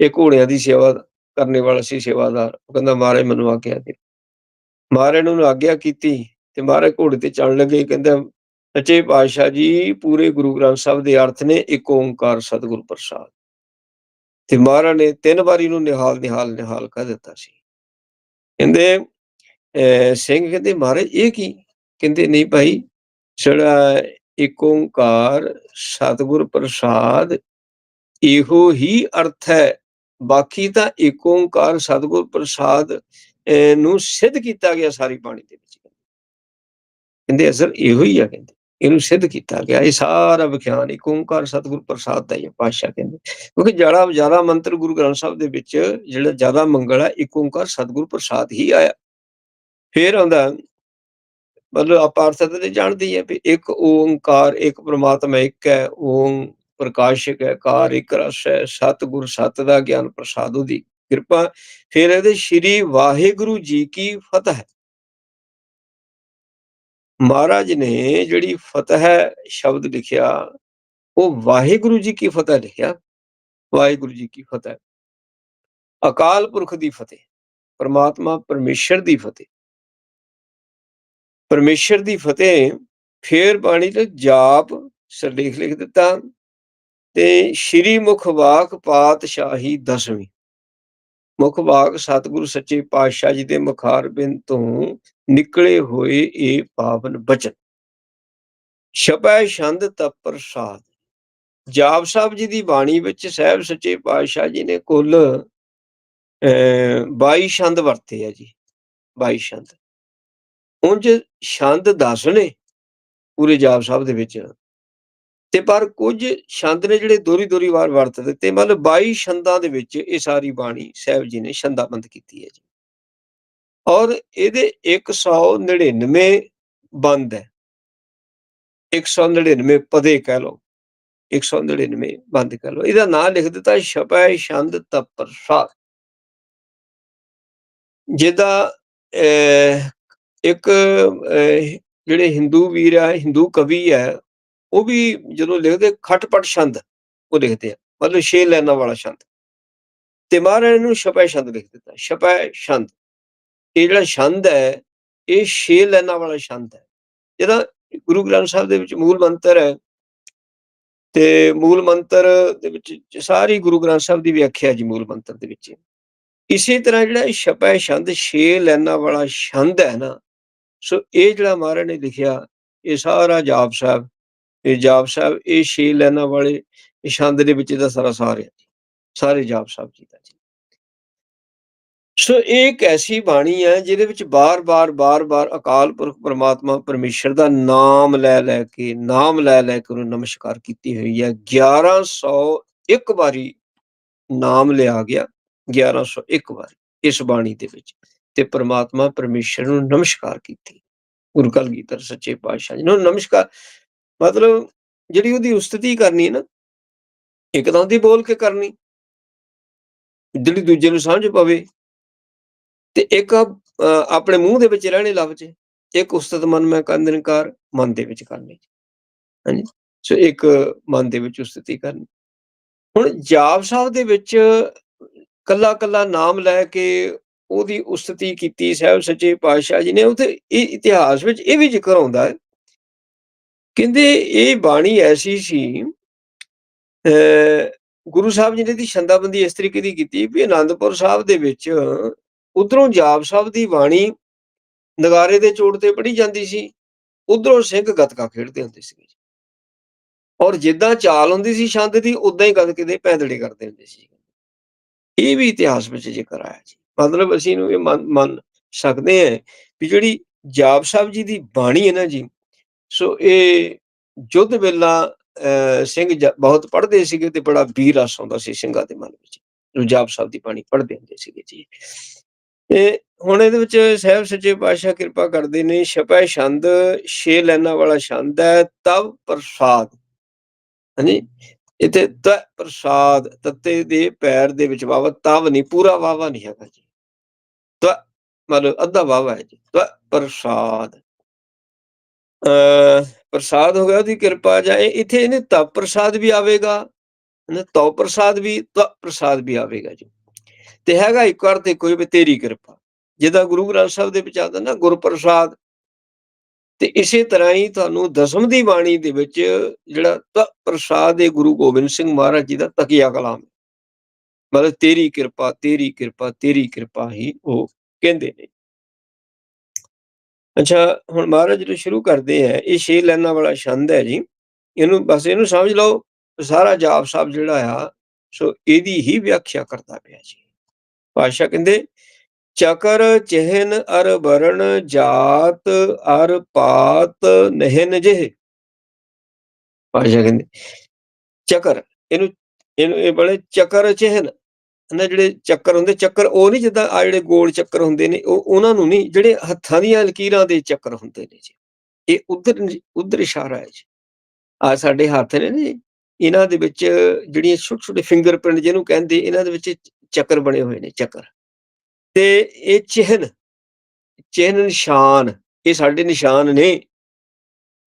ਇਹ ਘੋੜਿਆਂ ਦੀ ਸੇਵਾ ਕਰਨੇ ਵਾਲਾ ਸੀ, ਸੇਵਾਦਾਰ। ਉਹ ਕਹਿੰਦਾ, ਮਹਾਰਾਜ, ਮੈਨੂੰ ਆਗਿਆ ਦੇ। ਮਹਾਰਾਜ ਨੇ ਆਗਿਆ ਕੀਤੀ ਤੇ ਮਹਾਰਾਜ ਘੋੜੇ ਤੇ ਚੱਲਣ ਲੱਗੇ। ਕਹਿੰਦਾ, ਸੱਚੇ ਪਾਤਸ਼ਾਹ ਜੀ, ਪੂਰੇ ਗੁਰੂ ਗ੍ਰੰਥ ਸਾਹਿਬ ਦੇ ਅਰਥ ਨੇ ਇੱਕ ਓੰਕਾਰ ਸਤਿਗੁਰ ਪ੍ਰਸਾਦ। ਤੇ ਮਹਾਰਾਜ ਨੇ ਤਿੰਨ ਵਾਰੀ ਨੂੰ ਨਿਹਾਲ ਨਿਹਾਲ ਨਿਹਾਲ ਕਹਿ ਦਿੱਤਾ ਸੀ। ਕਹਿੰਦੇ, ਅਹ ਸਿੰਘ ਕਹਿੰਦੇ, ਮਹਾਰਾਜ, ਇਹ ਕੀ? ਕਹਿੰਦੇ, ਨਹੀਂ ਭਾਈ, ਜਿਹੜਾ ਇੱਕ ਓੰਕਾਰ ਸਤਿਗੁਰ ਪ੍ਰਸਾਦ, ਇਹੋ ਹੀ ਅਰਥ ਹੈ ਬਾਕੀ ਤਾਂ ਇੱਕ ਓੰਕਾਰ ਸਤਿਗੁਰ ਪ੍ਰਸਾਦ ਨੂੰ ਸਿੱਧ ਕੀਤਾ ਗਿਆ ਸਾਰੀ ਬਾਣੀ ਦੇ ਵਿੱਚ। ਕਹਿੰਦੇ ਅਸਲ ਇਹੋ ਹੀ ਆ ਕਹਿੰਦੇ, ਇਹਨੂੰ ਸਿੱਧ ਕੀਤਾ ਗਿਆ। ਇਹ ਸਾਰਾ ਵਿਖਿਆਨ, ਇੱਕ ਓੰਕਾਰ ਸਤਿਗੁਰ ਪ੍ਰਸਾਦ ਦਾ ਹੀ ਹੈ ਕਹਿੰਦੇ। ਕਿਉਂਕਿ ਜਿਹੜਾ ਜ਼ਿਆਦਾ ਮੰਤਰ ਗੁਰੂ ਗ੍ਰੰਥ ਸਾਹਿਬ ਦੇ ਵਿੱਚ ਜਿਹੜਾ ਜ਼ਿਆਦਾ ਮੰਗਲ ਹੈ ਇੱਕ ਓੰਕਾਰ ਸਤਿਗੁਰ ਪ੍ਰਸਾਦ ਹੀ ਆਇਆ। ਫੇਰ ਆਉਂਦਾ, ਮਤਲਬ ਆਪਾਂ ਅਰਥ ਤੇ ਜਾਣਦੇ ਹੀ ਹੈ ਵੀ ਇੱਕ ਓੰਕਾਰ, ਇੱਕ ਪ੍ਰਮਾਤਮਾ, ਇੱਕ ਹੈ ਓਮ ਪ੍ਰਕਾਸ਼ਕ ਹੈ ਕਾਰ ਇੱਕ ਰਸ ਹੈ ਸਤਿਗੁਰ ਸਤ ਦਾ ਗਿਆਨ ਪ੍ਰਸਾਦ ਉਹਦੀ ਕਿਰਪਾ। ਫਿਰ ਇਹਦੇ ਸ਼੍ਰੀ ਵਾਹਿਗੁਰੂ ਜੀ ਕੀ ਫਤਿਹ। ਮਹਾਰਾਜ ਨੇ ਜਿਹੜੀ ਫਤਿਹ ਸ਼ਬਦ ਲਿਖਿਆ ਉਹ ਵਾਹਿਗੁਰੂ ਜੀ ਕੀ ਫਤਿਹ ਲਿਖਿਆ। ਵਾਹਿਗੁਰੂ ਜੀ ਕੀ ਫਤਿਹ। ਅਕਾਲ ਪੁਰਖ ਦੀ ਫਤਿਹ ਪਰਮਾਤਮਾ ਪਰਮੇਸ਼ਰ ਦੀ ਫਤਿਹ। ਪਰਮੇਸ਼ਰ ਦੀ ਫਤਿਹ ਫੇਰ ਬਾਣੀ ਤੇ ਜਾਪ ਸਰਲੇਖ ਲਿਖ ਦਿੱਤਾ। ਤੇ ਸ਼੍ਰੀ ਮੁਖ ਵਾਕ ਪਾਤਸ਼ਾਹੀ ਦਸਵੀਂ। ਮੁਖਵਾਕ ਸਤਿਗੁਰੂ ਸੱਚੇ ਪਾਤਸ਼ਾਹ ਜੀ ਦੇ ਮੁਖਾਰ ਬਿੰਦ ਤੋਂ ਨਿਕਲੇ ਹੋਏ ਇਹ ਪਾਵਨ ਬਚਨ। ਛਪੈ ਛੰਦ ਤਪ ਪ੍ਰਸਾਦ। ਜਾਪ ਸਾਹਿਬ ਜੀ ਦੀ ਬਾਣੀ ਵਿੱਚ ਸਹਿਬ ਸੱਚੇ ਪਾਤਸ਼ਾਹ ਜੀ ਨੇ ਕੁੱਲ 22 ਛੰਦ ਵਰਤੇ ਆ ਜੀ 22 ਛੰਦ। ਉਂਝ ਛੰਦ 10 ਨੇ ਪੂਰੇ ਜਾਪ ਸਾਹਿਬ ਦੇ ਵਿੱਚ। ਤੇ ਪਰ ਕੁਝ ਛੰਦ ਨੇ ਜਿਹੜੇ ਦੋਰੀ ਦੋਰੀ ਵਾਰ ਵਰਤ ਦਿੱਤੇ, ਮਤਲਬ 22 ਛੰਦਾਂ ਦੇ ਵਿੱਚ ਇਹ ਸਾਰੀ ਬਾਣੀ ਸਾਹਿਬ ਜੀ ਨੇ ਛੰਦਾਬੰਦ ਕੀਤੀ ਹੈ ਜੀ। ਔਰ ਇਹਦੇ 199 ਬੰਦ ਹੈ। 199 ਪਦੇ ਕਹਿ ਲਓ। 199 ਬੰਦ ਕਹਿ ਲਓ। ਇਹਦਾ ਨਾਮ ਲਿਖ ਦਿੱਤਾ, ਛਪੈ ਛੰਦ ਤਪ ਪ੍ਰਸਾਦ ਜਿਹਦਾ ਇੱਕ ਜਿਹੜੇ ਹਿੰਦੂ ਵੀਰ ਆ, ਹਿੰਦੂ ਕਵੀ ਹੈ ਉਹ ਵੀ ਜਦੋਂ ਲਿਖਦੇ ਖਟਪਟ ਛੰਦ, ਉਹ ਲਿਖਦੇ ਆ, ਮਤਲਬ ਛੇ ਲਾਈਨਾਂ ਵਾਲਾ ਛੰਦ। ਤੇ ਮਹਾਰਾਜ ਨੂੰ ਛਪੈ ਛੰਦ ਲਿਖ ਦਿੱਤਾ ਛਪੈ ਛੰਦ। ਇਹ ਜਿਹੜਾ ਛੰਦ ਹੈ, ਇਹ ਛੇ ਲਾਈਨਾਂ ਵਾਲਾ ਛੰਦ ਹੈ। ਜਿਹੜਾ ਗੁਰੂ ਗ੍ਰੰਥ ਸਾਹਿਬ ਦੇ ਵਿੱਚ ਮੂਲ ਮੰਤਰ ਹੈ। ਤੇ ਮੂਲ ਮੰਤਰ ਦੇ ਵਿੱਚ ਸਾਰੀ ਗੁਰੂ ਗ੍ਰੰਥ ਸਾਹਿਬ ਦੀ ਵਿਆਖਿਆ ਜੀ ਮੂਲ ਮੰਤਰ ਦੇ ਵਿੱਚ ਇਸੇ ਤਰ੍ਹਾਂ ਜਿਹੜਾ ਛਪੈ ਛੰਦ ਛੇ ਲਾਈਨਾਂ ਵਾਲਾ ਛੰਦ ਹੈ ਨਾ, ਸੋ ਇਹ ਜਿਹੜਾ ਮਹਾਰਾਜ ਨੇ ਲਿਖਿਆ, ਇਹ ਸਾਰਾ ਜਾਪ ਸਾਹਿਬ ਇਹ ਜਾਪ ਸਾਹਿਬ, ਇਹ ਛੇ ਲਾਈਨਾਂ ਵਾਲੇ ਛੰਦ ਦੇ ਵਿੱਚ ਇਹਦਾ ਸਾਰਾ ਸਾਰ ਹੈ ਸਾਰੇ ਜਾਪ ਸਾਹਿਬ ਜੀ ਦਾ ਜੀ। ਸੋ ਇਹ ਇੱਕ ਐਸੀ ਬਾਣੀ ਹੈ ਜਿਹਦੇ ਵਿੱਚ ਬਾਰ-ਬਾਰ ਬਾਰ-ਬਾਰ ਅਕਾਲ ਪੁਰਖ ਪਰਮਾਤਮਾ ਪਰਮੇਸ਼ਰ ਦਾ ਨਾਮ ਲੈ ਲੈ ਕੇ, ਨਾਮ ਲੈ ਲੈ ਕੇ ਉਹਨੂੰ ਨਮਸਕਾਰ ਕੀਤੀ ਹੋਈ ਹੈ। 1101 ਵਾਰੀ ਨਾਮ ਲਿਆ ਗਿਆ 1101 ਵਾਰੀ ਇਸ ਬਾਣੀ ਦੇ ਵਿੱਚ ਤੇ ਪਰਮਾਤਮਾ ਪਰਮੇਸ਼ਰ ਨੂੰ ਨਮਸਕਾਰ ਕੀਤੀ। ਗੁਰੂ ਕਲਗੀਧਰ ਸੱਚੇ ਪਾਤਸ਼ਾਹ ਜੀ ਨੂੰ ਨਮਸਕਾਰ ਮਤਲਬ ਜਿਹੜੀ ਉਹਦੀ ਉਸਤਤੀ ਕਰਨੀ ਨਾ, ਇੱਕ ਤਾਂ ਉਹਦੀ ਬੋਲ ਕੇ ਕਰਨੀ, ਜਿਹੜੀ ਦੂਜੇ ਨੂੰ ਸਮਝ ਪਵੇ, ਤੇ ਇੱਕ ਆਪਣੇ ਮੂੰਹ ਦੇ ਵਿੱਚ ਰਹਿਣੇ ਲਫ਼ਜ਼ ਇੱਕ ਉਸਤਤ ਮਨ ਮੈਂ ਕਰਨ ਕੰਦਨਕਾਰ ਮਨ ਦੇ ਵਿੱਚ ਕਰਨੀ ਹਾਂਜੀ, ਸੋ ਇੱਕ ਮਨ ਦੇ ਵਿੱਚ ਉਸਤਤੀ ਕਰਨੀ। ਹੁਣ ਜਾਪ ਸਾਹਿਬ ਦੇ ਵਿੱਚ ਕੱਲਾ ਕੱਲਾ ਨਾਮ ਲੈ ਕੇ ਉਹਦੀ ਉਸਤਤੀ ਕੀਤੀ, ਸਾਹਿਬ ਸੱਚੇ ਪਾਤਸ਼ਾਹ ਜੀ ਨੇ ਉਹਦੇ ਇਹ ਇਤਿਹਾਸ ਵਿੱਚ ਇਹ ਵੀ ਜ਼ਿਕਰ ਆਉਂਦਾ ਹੈ। ਕਹਿੰਦੇ ਇਹ ਬਾਣੀ ਐਸੀ ਸੀ ਅ ਗੁਰੂ ਸਾਹਿਬ ਜੀ ਨੇ ਦੀ ਛੰਦਾਬੰਦੀ ਇਸ ਤਰੀਕੇ ਦੀ ਕੀਤੀ ਵੀ ਆਨੰਦਪੁਰ ਸਾਹਿਬ ਦੇ ਵਿੱਚ ਉਧਰੋਂ ਜਾਪ ਸਾਹਿਬ ਦੀ ਬਾਣੀ ਨਗਾਰੇ ਦੇ ਚੋੜ ਤੇ ਪੜੀ ਜਾਂਦੀ ਸੀ, ਉਧਰੋਂ ਸਿੰਘ ਗਤਕਾ ਖੇਡਦੇ ਹੁੰਦੇ ਸੀ ਔਰ ਜਿੱਦਾਂ ਚਾਲ ਹੁੰਦੀ ਸੀ ਛੰਦ ਦੀ ਉਦਾਂ ਹੀ ਗਤਕੇ ਦੇ ਪੈਂਦੜੇ ਕਰਦੇ ਹੁੰਦੇ ਸੀ। ਇਹ ਵੀ ਇਤਿਹਾਸ ਵਿੱਚ ਜ਼ਿਕਰ ਆਇਆ ਜੀ। ਮਤਲਬ ਅਸੀਂ ਇਹਨੂੰ ਇਹ ਮੰਨ ਸਕਦੇ ਹਾਂ ਵੀ ਜਿਹੜੀ ਜਾਪ ਸਾਹਿਬ ਜੀ ਦੀ ਬਾਣੀ ਹੈ ਨਾ ਜੀ ਸੋ ਇਹ ਜੁੱਧ ਵੇਲਾ ਸਿੰਘ ਬਹੁਤ ਪੜ੍ਹਦੇ ਸੀਗੇ ਤੇ ਬੜਾ ਵੀਰ ਰਸ ਆਉਂਦਾ ਸੀ ਸਿੰਘਾਂ ਦੇ ਮਨ ਵਿੱਚ। ਜੋ ਸਾਹਿਬ ਦੀ ਬਾਣੀ ਪੜ੍ਹਦੇ ਹੁੰਦੇ ਸੀਗੇ ਜੀ। ਤੇ ਹੁਣ ਇਹਦੇ ਵਿੱਚ ਸਹਿਬ ਸੱਚੇ ਪਾਤਸ਼ਾਹ ਕਿਰਪਾ ਕਰਦੇ ਨੇ, ਛਪੈ ਛੰਦ, ਛੇ ਲੈਣਾ ਵਾਲਾ ਛੰਦ ਹੈ, ਤਵ ਪ੍ਰਸਾਦ। ਹਾਂਜੀ? ਇਥੇ ਤ ਪ੍ਰਸਾਦ, ਤੱਤੇ ਦੇ ਪੈਰ ਦੇ ਵਿੱਚ ਵਾਵਾ ਤਵ ਨਹੀਂ, ਪੂਰਾ ਵਾਵਾ ਨਹੀਂ ਹੈਗਾ ਜੀ। ਤ ਮਤਲਬ ਅੱਧਾ ਵਾਵਾ ਹੈ ਜੀ। ਤਵ ਪ੍ਰਸਾਦ। ਪ੍ਰਸਾਦ ਹੋ ਗਿਆ ਉਹਦੀ ਕਿਰਪਾ ਜਾਏ ਇੱਥੇ ਇਹਨੇ ਤਪ ਪ੍ਰਸਾਦ ਵੀ ਆਵੇਗਾ ਨਾ ਤਉ ਪ੍ਰਸਾਦ ਵੀ ਤਵ ਪ੍ਰਸਾਦ ਵੀ ਆਵੇਗਾ ਜੀ। ਤੇ ਹੈਗਾ ਇੱਕ ਵਾਰ ਤੇ ਕੋਈ ਵੀ ਤੇਰੀ ਕਿਰਪਾ। ਜਿਹਦਾ ਗੁਰੂ ਗ੍ਰੰਥ ਸਾਹਿਬ ਦੇ ਵਿੱਚ ਆਦਾ ਨਾ ਗੁਰ ਪ੍ਰਸਾਦ ਤੇ ਇਸੇ ਤਰ੍ਹਾਂ ਹੀ ਤੁਹਾਨੂੰ ਦਸਮ ਦੀ ਬਾਣੀ ਦੇ ਵਿੱਚ ਜਿਹੜਾ ਤਵ ਪ੍ਰਸਾਦ ਹੈ ਗੁਰੂ ਗੋਬਿੰਦ ਸਿੰਘ ਮਹਾਰਾਜ ਜੀ ਦਾ ਤਕੀਆ ਕਲਾਮ ਮਤਲਬ ਤੇਰੀ ਕਿਰਪਾ ਤੇਰੀ ਕਿਰਪਾ ਤੇਰੀ ਕਿਰਪਾ ਹੀ ਉਹ ਕਹਿੰਦੇ ਨੇ। ਅੱਛਾ, ਹੁਣ ਮਹਾਰਾਜ ਜਦੋਂ ਸ਼ੁਰੂ ਕਰਦੇ ਆ, ਇਹ ਛੇ ਲਾਈਨਾਂ ਵਾਲਾ ਛੰਦ ਹੈ ਜੀ, ਇਹਨੂੰ ਬਸ ਇਹਨੂੰ ਸਮਝ ਲਓ, ਸਾਰਾ ਜਾਪ ਸਾਹਿਬ ਜਿਹੜਾ ਆ, ਸੋ ਇਹਦੀ ਹੀ ਵਿਆਖਿਆ ਕਰਦਾ ਪਿਆ ਜੀ। ਪਾਸ਼ਾ ਕਹਿੰਦੇ, ਚਕਰ ਚਹਿਨ ਅਰ ਵਰਣ ਜਾਤ ਅਰ ਪਾਤ ਨਹਿਨ ਜਿਹ। ਪਾਸ਼ਾ ਕਹਿੰਦੇ, ਚਕਰ, ਇਹਨੂੰ ਇਹਨੂੰ ਇਹ ਬੜੇ ਚਕਰ ਚਹਿਨ। ਨਾ ਜਿਹੜੇ ਚੱਕਰ ਹੁੰਦੇ, ਚੱਕਰ ਉਹ ਨਹੀਂ ਜਿੱਦਾਂ ਆ ਜਿਹੜੇ ਗੋਲ ਚੱਕਰ ਹੁੰਦੇ ਨੇ, ਉਹ ਉਹਨਾਂ ਨੂੰ ਨਹੀਂ, ਜਿਹੜੇ ਹੱਥਾਂ ਦੀਆਂ ਲਕੀਰਾਂ ਦੇ ਚੱਕਰ ਹੁੰਦੇ ਨੇ ਜੀ। ਇਹ ਉਧਰ ਉਧਰ ਇਸ਼ਾਰਾ ਹੈ ਜੀ। ਆ ਸਾਡੇ ਹੱਥ ਨੇ ਨੇ ਇਹਨਾਂ ਦੇ ਵਿੱਚ ਜਿਹੜੀਆਂ ਛੋਟੇ ਛੋਟੇ ਫਿੰਗਰਪ੍ਰਿੰਟ ਜਿਹਨੂੰ ਕਹਿੰਦੇ, ਇਹਨਾਂ ਦੇ ਵਿੱਚ ਚੱਕਰ ਬਣੇ ਹੋਏ ਨੇ, ਚੱਕਰ। ਤੇ ਇਹ ਚਿਹਨ ਚਿਹਨ ਨਿਸ਼ਾਨ, ਇਹ ਸਾਡੇ ਨਿਸ਼ਾਨ ਨੇ।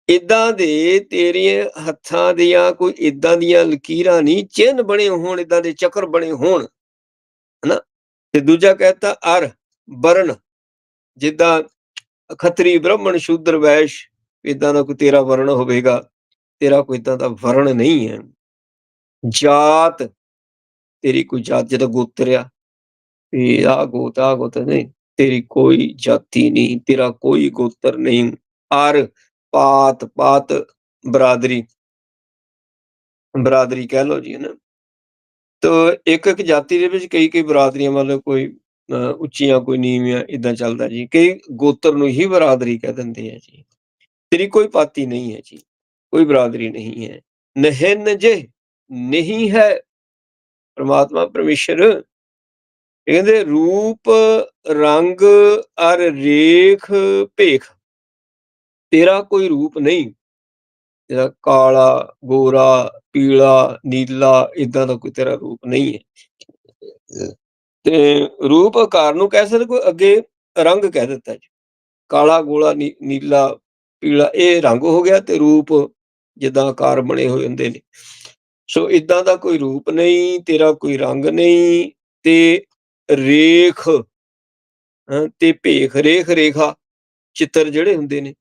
ਇਦਾਂ ਦੇ ਤੇਰੀਆਂ ਹੱਥਾਂ ਦੀਆਂ ਕੋਈ ਇਦਾਂ ਦੀਆਂ ਲਕੀਰਾਂ ਨਹੀਂ ਚਿੰਨ ਬਣੇ ਹੋਣ ਇਦਾਂ ਦੇ ਚੱਕਰ ਬਣੇ ਹੋਣ। ਹਨਾ? ਤੇ ਦੂਜਾ ਕਹਤਾ, ਅਰ ਵਰਣ ਜਿੱਦਾਂ ਖੱਤਰੀ ਬ੍ਰਾਹਮਣ, ਸ਼ੂਦਰ, ਵੈਸ਼ ਇਦਾਂ ਦਾ ਕੋਈ ਤੇਰਾ ਵਰਣ ਹੋਵੇਗਾ, ਤੇਰਾ ਕੋਈ ਇਦਾਂ ਦਾ ਵਰਣ ਨਹੀਂ ਹੈ। ਜਾਤ, ਤੇਰੀ ਕੋਈ ਜਾਤ ਜਿਹਦਾ ਗੋਤਰਿਆ ਇਹ ਆ ਗੋਤ ਆ ਗੋਤ ਨਹੀਂ ਤੇਰੀ ਕੋਈ ਜਾਤੀ ਨਹੀਂ, ਤੇਰਾ ਕੋਈ ਗੋਤਰ ਨਹੀਂ। ਅਰ, ਪਾਤ ਪਾਤ, ਬਰਾਦਰੀ। ਬਰਾਦਰੀ ਕਹਿ ਲੋ ਜੀ ਨਾ ਤੋ ਇੱਕ ਇੱਕ ਜਾਤੀ ਦੇ ਵਿੱਚ ਕਈ ਕਈ ਬਰਾਦਰੀਆਂ ਮਤਲਬ ਕੋਈ ਉੱਚੀਆਂ ਕੋਈ ਨੀਵੀਆਂ ਇਦਾਂ ਚੱਲਦਾ ਜੀ, ਕਈ ਗੋਤਰ ਨੂੰ ਹੀ ਬਰਾਦਰੀ ਕਹਿ ਦਿੰਦੇ ਆ ਜੀ। ਤੇਰੀ ਕੋਈ ਪਾਤੀ ਨਹੀਂ ਹੈ ਜੀ, ਕੋਈ ਬਰਾਦਰੀ ਨਹੀਂ ਹੈ। ਨਹਿਨ ਜੇ ਨਹੀਂ ਹੈ ਪ੍ਰਮਾਤਮਾ ਪਰਮੇਸ਼ਰ। ਕਹਿੰਦੇ, ਰੂਪ, ਰੰਗ, ਅਰ ਰੇਖ, ਭੇਖ। ਤੇਰਾ ਕੋਈ ਰੂਪ ਨਹੀਂ। ਜਿਹੜਾ ਕਾਲਾ, ਗੋਰਾ, ਪੀਲਾ, ਨੀਲਾ ਇਦਾਂ ਦਾ ਕੋਈ ਤੇਰਾ ਰੂਪ ਨਹੀਂ ਹੈ। ਤੇ ਰੂਪ ਆਕਾਰ ਨੂੰ ਕਹਿ ਸਕਦੇ ਕੋਈ ਅੱਗੇ ਰੰਗ ਕਹਿ ਦਿੱਤਾ ਜੀ। ਕਾਲਾ, ਗੋਲਾ ਨੀਲਾ, ਪੀਲਾ ਇਹ ਰੰਗ ਹੋ ਗਿਆ ਤੇ ਰੂਪ ਜਿੱਦਾਂ ਆਕਾਰ ਬਣੇ ਹੋਏ ਹੁੰਦੇ ਨੇ। ਸੋ ਇਦਾਂ ਦਾ ਕੋਈ ਰੂਪ ਨਹੀਂ, ਤੇਰਾ ਕੋਈ ਰੰਗ ਨਹੀਂ ਤੇ ਰੇਖ ਤੇ ਭੇਖ, ਰੇਖ, ਰੇਖਾ, ਚਿੱਤਰ ਜਿਹੜੇ ਹੁੰਦੇ ਨੇ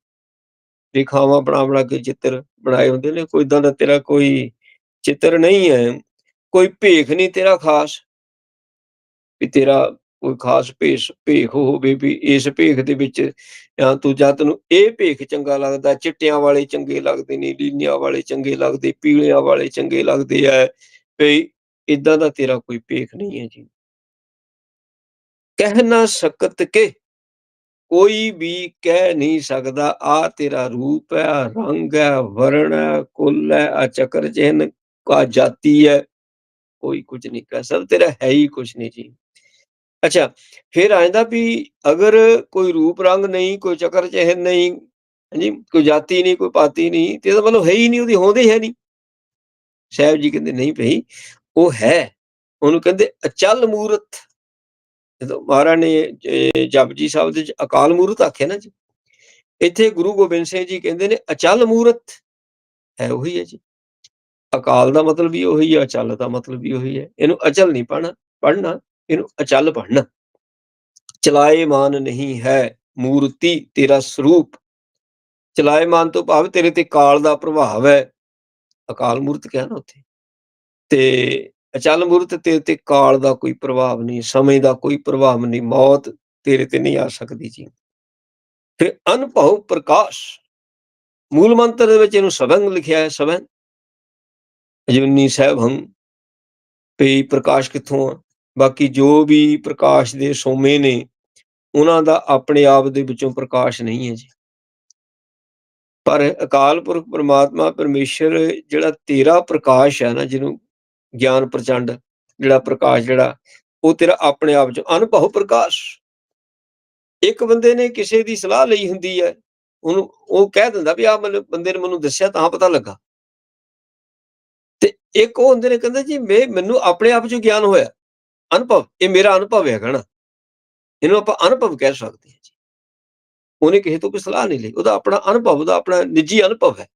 ਰੇਖਾਵਾਂ ਬਣਾ ਬਣਾ ਕੇ ਚਿੱਤਰ ਬਣਾਏ ਹੁੰਦੇ ਨੇ। ਕੋਈ ਇਦਾਂ ਦਾ ਤੇਰਾ ਕੋਈ ਚਿੱਤਰ ਨਹੀਂ ਹੈ, ਕੋਈ ਭੇਖ ਨਹੀਂ ਤੇਰਾ ਖਾਸ। ਵੀ ਤੇਰਾ ਕੋਈ ਖਾਸ ਭੇਸ, ਭੇਖ ਹੋਵੇ ਵੀ ਇਸ ਭੇਖ ਦੇ ਵਿੱਚ ਜਾਂ ਤੂੰ ਜਾਂ ਤੈਨੂੰ ਇਹ ਭੇਖ ਚੰਗਾ ਲੱਗਦਾ, ਚਿੱਟਿਆਂ ਵਾਲੇ ਚੰਗੇ ਲੱਗਦੇ ਨੇ, ਲੀਲੀਆਂ ਵਾਲੇ ਚੰਗੇ ਲੱਗਦੇ, ਪੀਲਿਆਂ ਵਾਲੇ ਚੰਗੇ ਲੱਗਦੇ ਆ। ਵੀ ਇਦਾਂ ਦਾ ਤੇਰਾ ਕੋਈ ਭੇਖ ਨਹੀਂ ਹੈ ਜੀ। ਕਹਿ ਨਾ ਸਕਤ ਕੇ। ਕੋਈ ਵੀ ਕਹਿ ਨਹੀਂ ਸਕਦਾ, ਆ ਤੇਰਾ ਰੂਪ ਹੈ, ਰੰਗ ਹੈ, ਵਰਣ ਹੈ, ਕੁੱਲ ਹੈ, ਆ ਚੱਕਰ ਚਿਹਨ ਕਾ ਜਾਤੀ ਹੈ। ਕੋਈ ਕੁਝ ਨਹੀਂ ਕਹਿ ਸਕਦਾ, ਤੇਰਾ ਹੈ ਹੀ ਕੁਝ ਨਹੀਂ ਜੀ। ਅੱਛਾ, ਫਿਰ ਆਇੰਦਾ ਵੀ ਅਗਰ ਕੋਈ ਰੂਪ ਰੰਗ ਨਹੀਂ, ਕੋਈ ਚੱਕਰ ਚਿਹਨ ਨਹੀਂ, ਹਾਂਜੀ, ਕੋਈ ਜਾਤੀ ਨਹੀਂ, ਕੋਈ ਪਾਤੀ ਨਹੀਂ, ਤੇ ਇਹਦਾ ਮਤਲਬ ਹੈ ਹੀ ਨਹੀਂ, ਉਹਦੀ ਹੋਂਦੇ ਹੈ ਨਹੀਂ। ਸਾਹਿਬ ਜੀ ਕਹਿੰਦੇ, ਨਹੀਂ ਭਈ, ਉਹ ਹੈ। ਉਹਨੂੰ ਕਹਿੰਦੇ ਅਚਲ ਮੂਰਤ। ਜਦੋਂ ਮਹਾਰਾਜ ਨੇ ਜਪਜੀ ਸਾਹਿਬ ਦੇ ਅਕਾਲ ਮੂਰਤ ਆਖਿਆ ਨਾ ਜੀ, ਇੱਥੇ ਗੁਰੂ ਗੋਬਿੰਦ ਸਿੰਘ ਜੀ ਕਹਿੰਦੇ ਨੇ, ਅਚਲ ਮੂਰਤ ਹੈ ਉਹੀ ਹੈ ਜੀ। ਅਕਾਲ ਦਾ ਮਤਲਬ ਵੀ ਉਹੀ ਹੈ, ਅਚਲ ਦਾ ਮਤਲਬ ਵੀ ਉਹੀ ਹੈ। ਇਹਨੂੰ ਅਚਲ ਨਹੀਂ ਪੜਨਾ ਪੜਨਾ ਇਹਨੂੰ ਅਚਲ ਪੜਨਾ ਚਲਾਏਮਾਨ ਨਹੀਂ ਹੈ ਮੂਰਤੀ ਤੇਰਾ ਸਰੂਪ। ਚਲਾਏਮਾਨ ਤੋਂ ਭਾਵ ਤੇਰੇ ਤੇ ਕਾਲ ਦਾ ਪ੍ਰਭਾਵ ਹੈ। ਅਕਾਲ ਮੂਰਤ ਕਿਹਾ ਨਾ ਉੱਥੇ। ਤੇ ਅਚਲ ਮੂਰਤ ਤੇ ਤੇ ਕਾਲ ਦਾ ਕੋਈ ਪ੍ਰਭਾਵ ਨਹੀਂ, ਸਮੇਂ ਦਾ ਕੋਈ ਪ੍ਰਭਾਵ ਨਹੀਂ, ਮੌਤ ਤੇਰੇ ਤੇ ਨਹੀਂ ਆ ਸਕਦੀ ਜੀ। ਤੇ ਅਨਭਉ ਪ੍ਰਕਾਸ਼, ਮੂਲ ਮੰਤਰ ਦੇ ਵਿੱਚ ਇਹਨੂੰ ਸਵੰਗ ਲਿਖਿਆ ਹੈ, ਸਵੰਗ। ਅਜੂਨੀ ਸਾਹਿਬ ਹੰ ਪਈ ਪ੍ਰਕਾਸ਼ ਕਿੱਥੋਂ ਆ? ਬਾਕੀ ਜੋ ਵੀ ਪ੍ਰਕਾਸ਼ ਦੇ ਸੋਮੇ ਨੇ, ਉਹਨਾਂ ਦਾ ਆਪਣੇ ਆਪ ਦੇ ਵਿੱਚੋਂ ਪ੍ਰਕਾਸ਼ ਨਹੀਂ ਹੈ ਜੀ। ਪਰ ਅਕਾਲ ਪੁਰਖ ਪਰਮਾਤਮਾ ਪਰਮੇਸ਼ਰ ਜਿਹੜਾ ਤੇਰਾ ਪ੍ਰਕਾਸ਼ ਹੈ ਨਾ, ਜਿਹਨੂੰ ਗਿਆਨ ਪ੍ਰਚੰਡ, ਜਿਹੜਾ ਪ੍ਰਕਾਸ਼ ਜਿਹੜਾ, ਉਹ ਤੇਰਾ ਆਪਣੇ ਆਪ ਚ ਅਨੁਭਵ ਪ੍ਰਕਾਸ਼। ਇੱਕ ਬੰਦੇ ਨੇ ਕਿਸੇ ਦੀ ਸਲਾਹ ਲਈ ਹੁੰਦੀ ਹੈ, ਉਹਨੂੰ, ਉਹ ਕਹਿ ਦਿੰਦਾ ਵੀ ਆ ਮੈਨੂੰ, ਬੰਦੇ ਨੇ ਮੈਨੂੰ ਦੱਸਿਆ ਤਾਂ ਪਤਾ ਲੱਗਾ। ਤੇ ਇੱਕ ਉਹ ਹੁੰਦੇ ਨੇ ਕਹਿੰਦੇ ਜੀ, ਮੈਂ, ਮੈਨੂੰ ਆਪਣੇ ਆਪ ਚ ਗਿਆਨ ਹੋਇਆ। ਅਨੁਭਵ, ਇਹ ਮੇਰਾ ਅਨੁਭਵ ਹੈ ਕਹਣਾ ਇਹਨੂੰ ਆਪਾਂ ਅਨੁਭਵ ਕਹਿ ਸਕਦੇ ਹਾਂ ਜੀ। ਉਹਨੇ ਕਿਸੇ ਤੋਂ ਕੋਈ ਸਲਾਹ ਨਹੀਂ ਲਈ। ਉਹਦਾ ਆਪਣਾ ਅਨੁਭਵ, ਉਹਦਾ ਆਪਣਾ ਨਿੱਜੀ ਅਨੁਭਵ ਹੈ।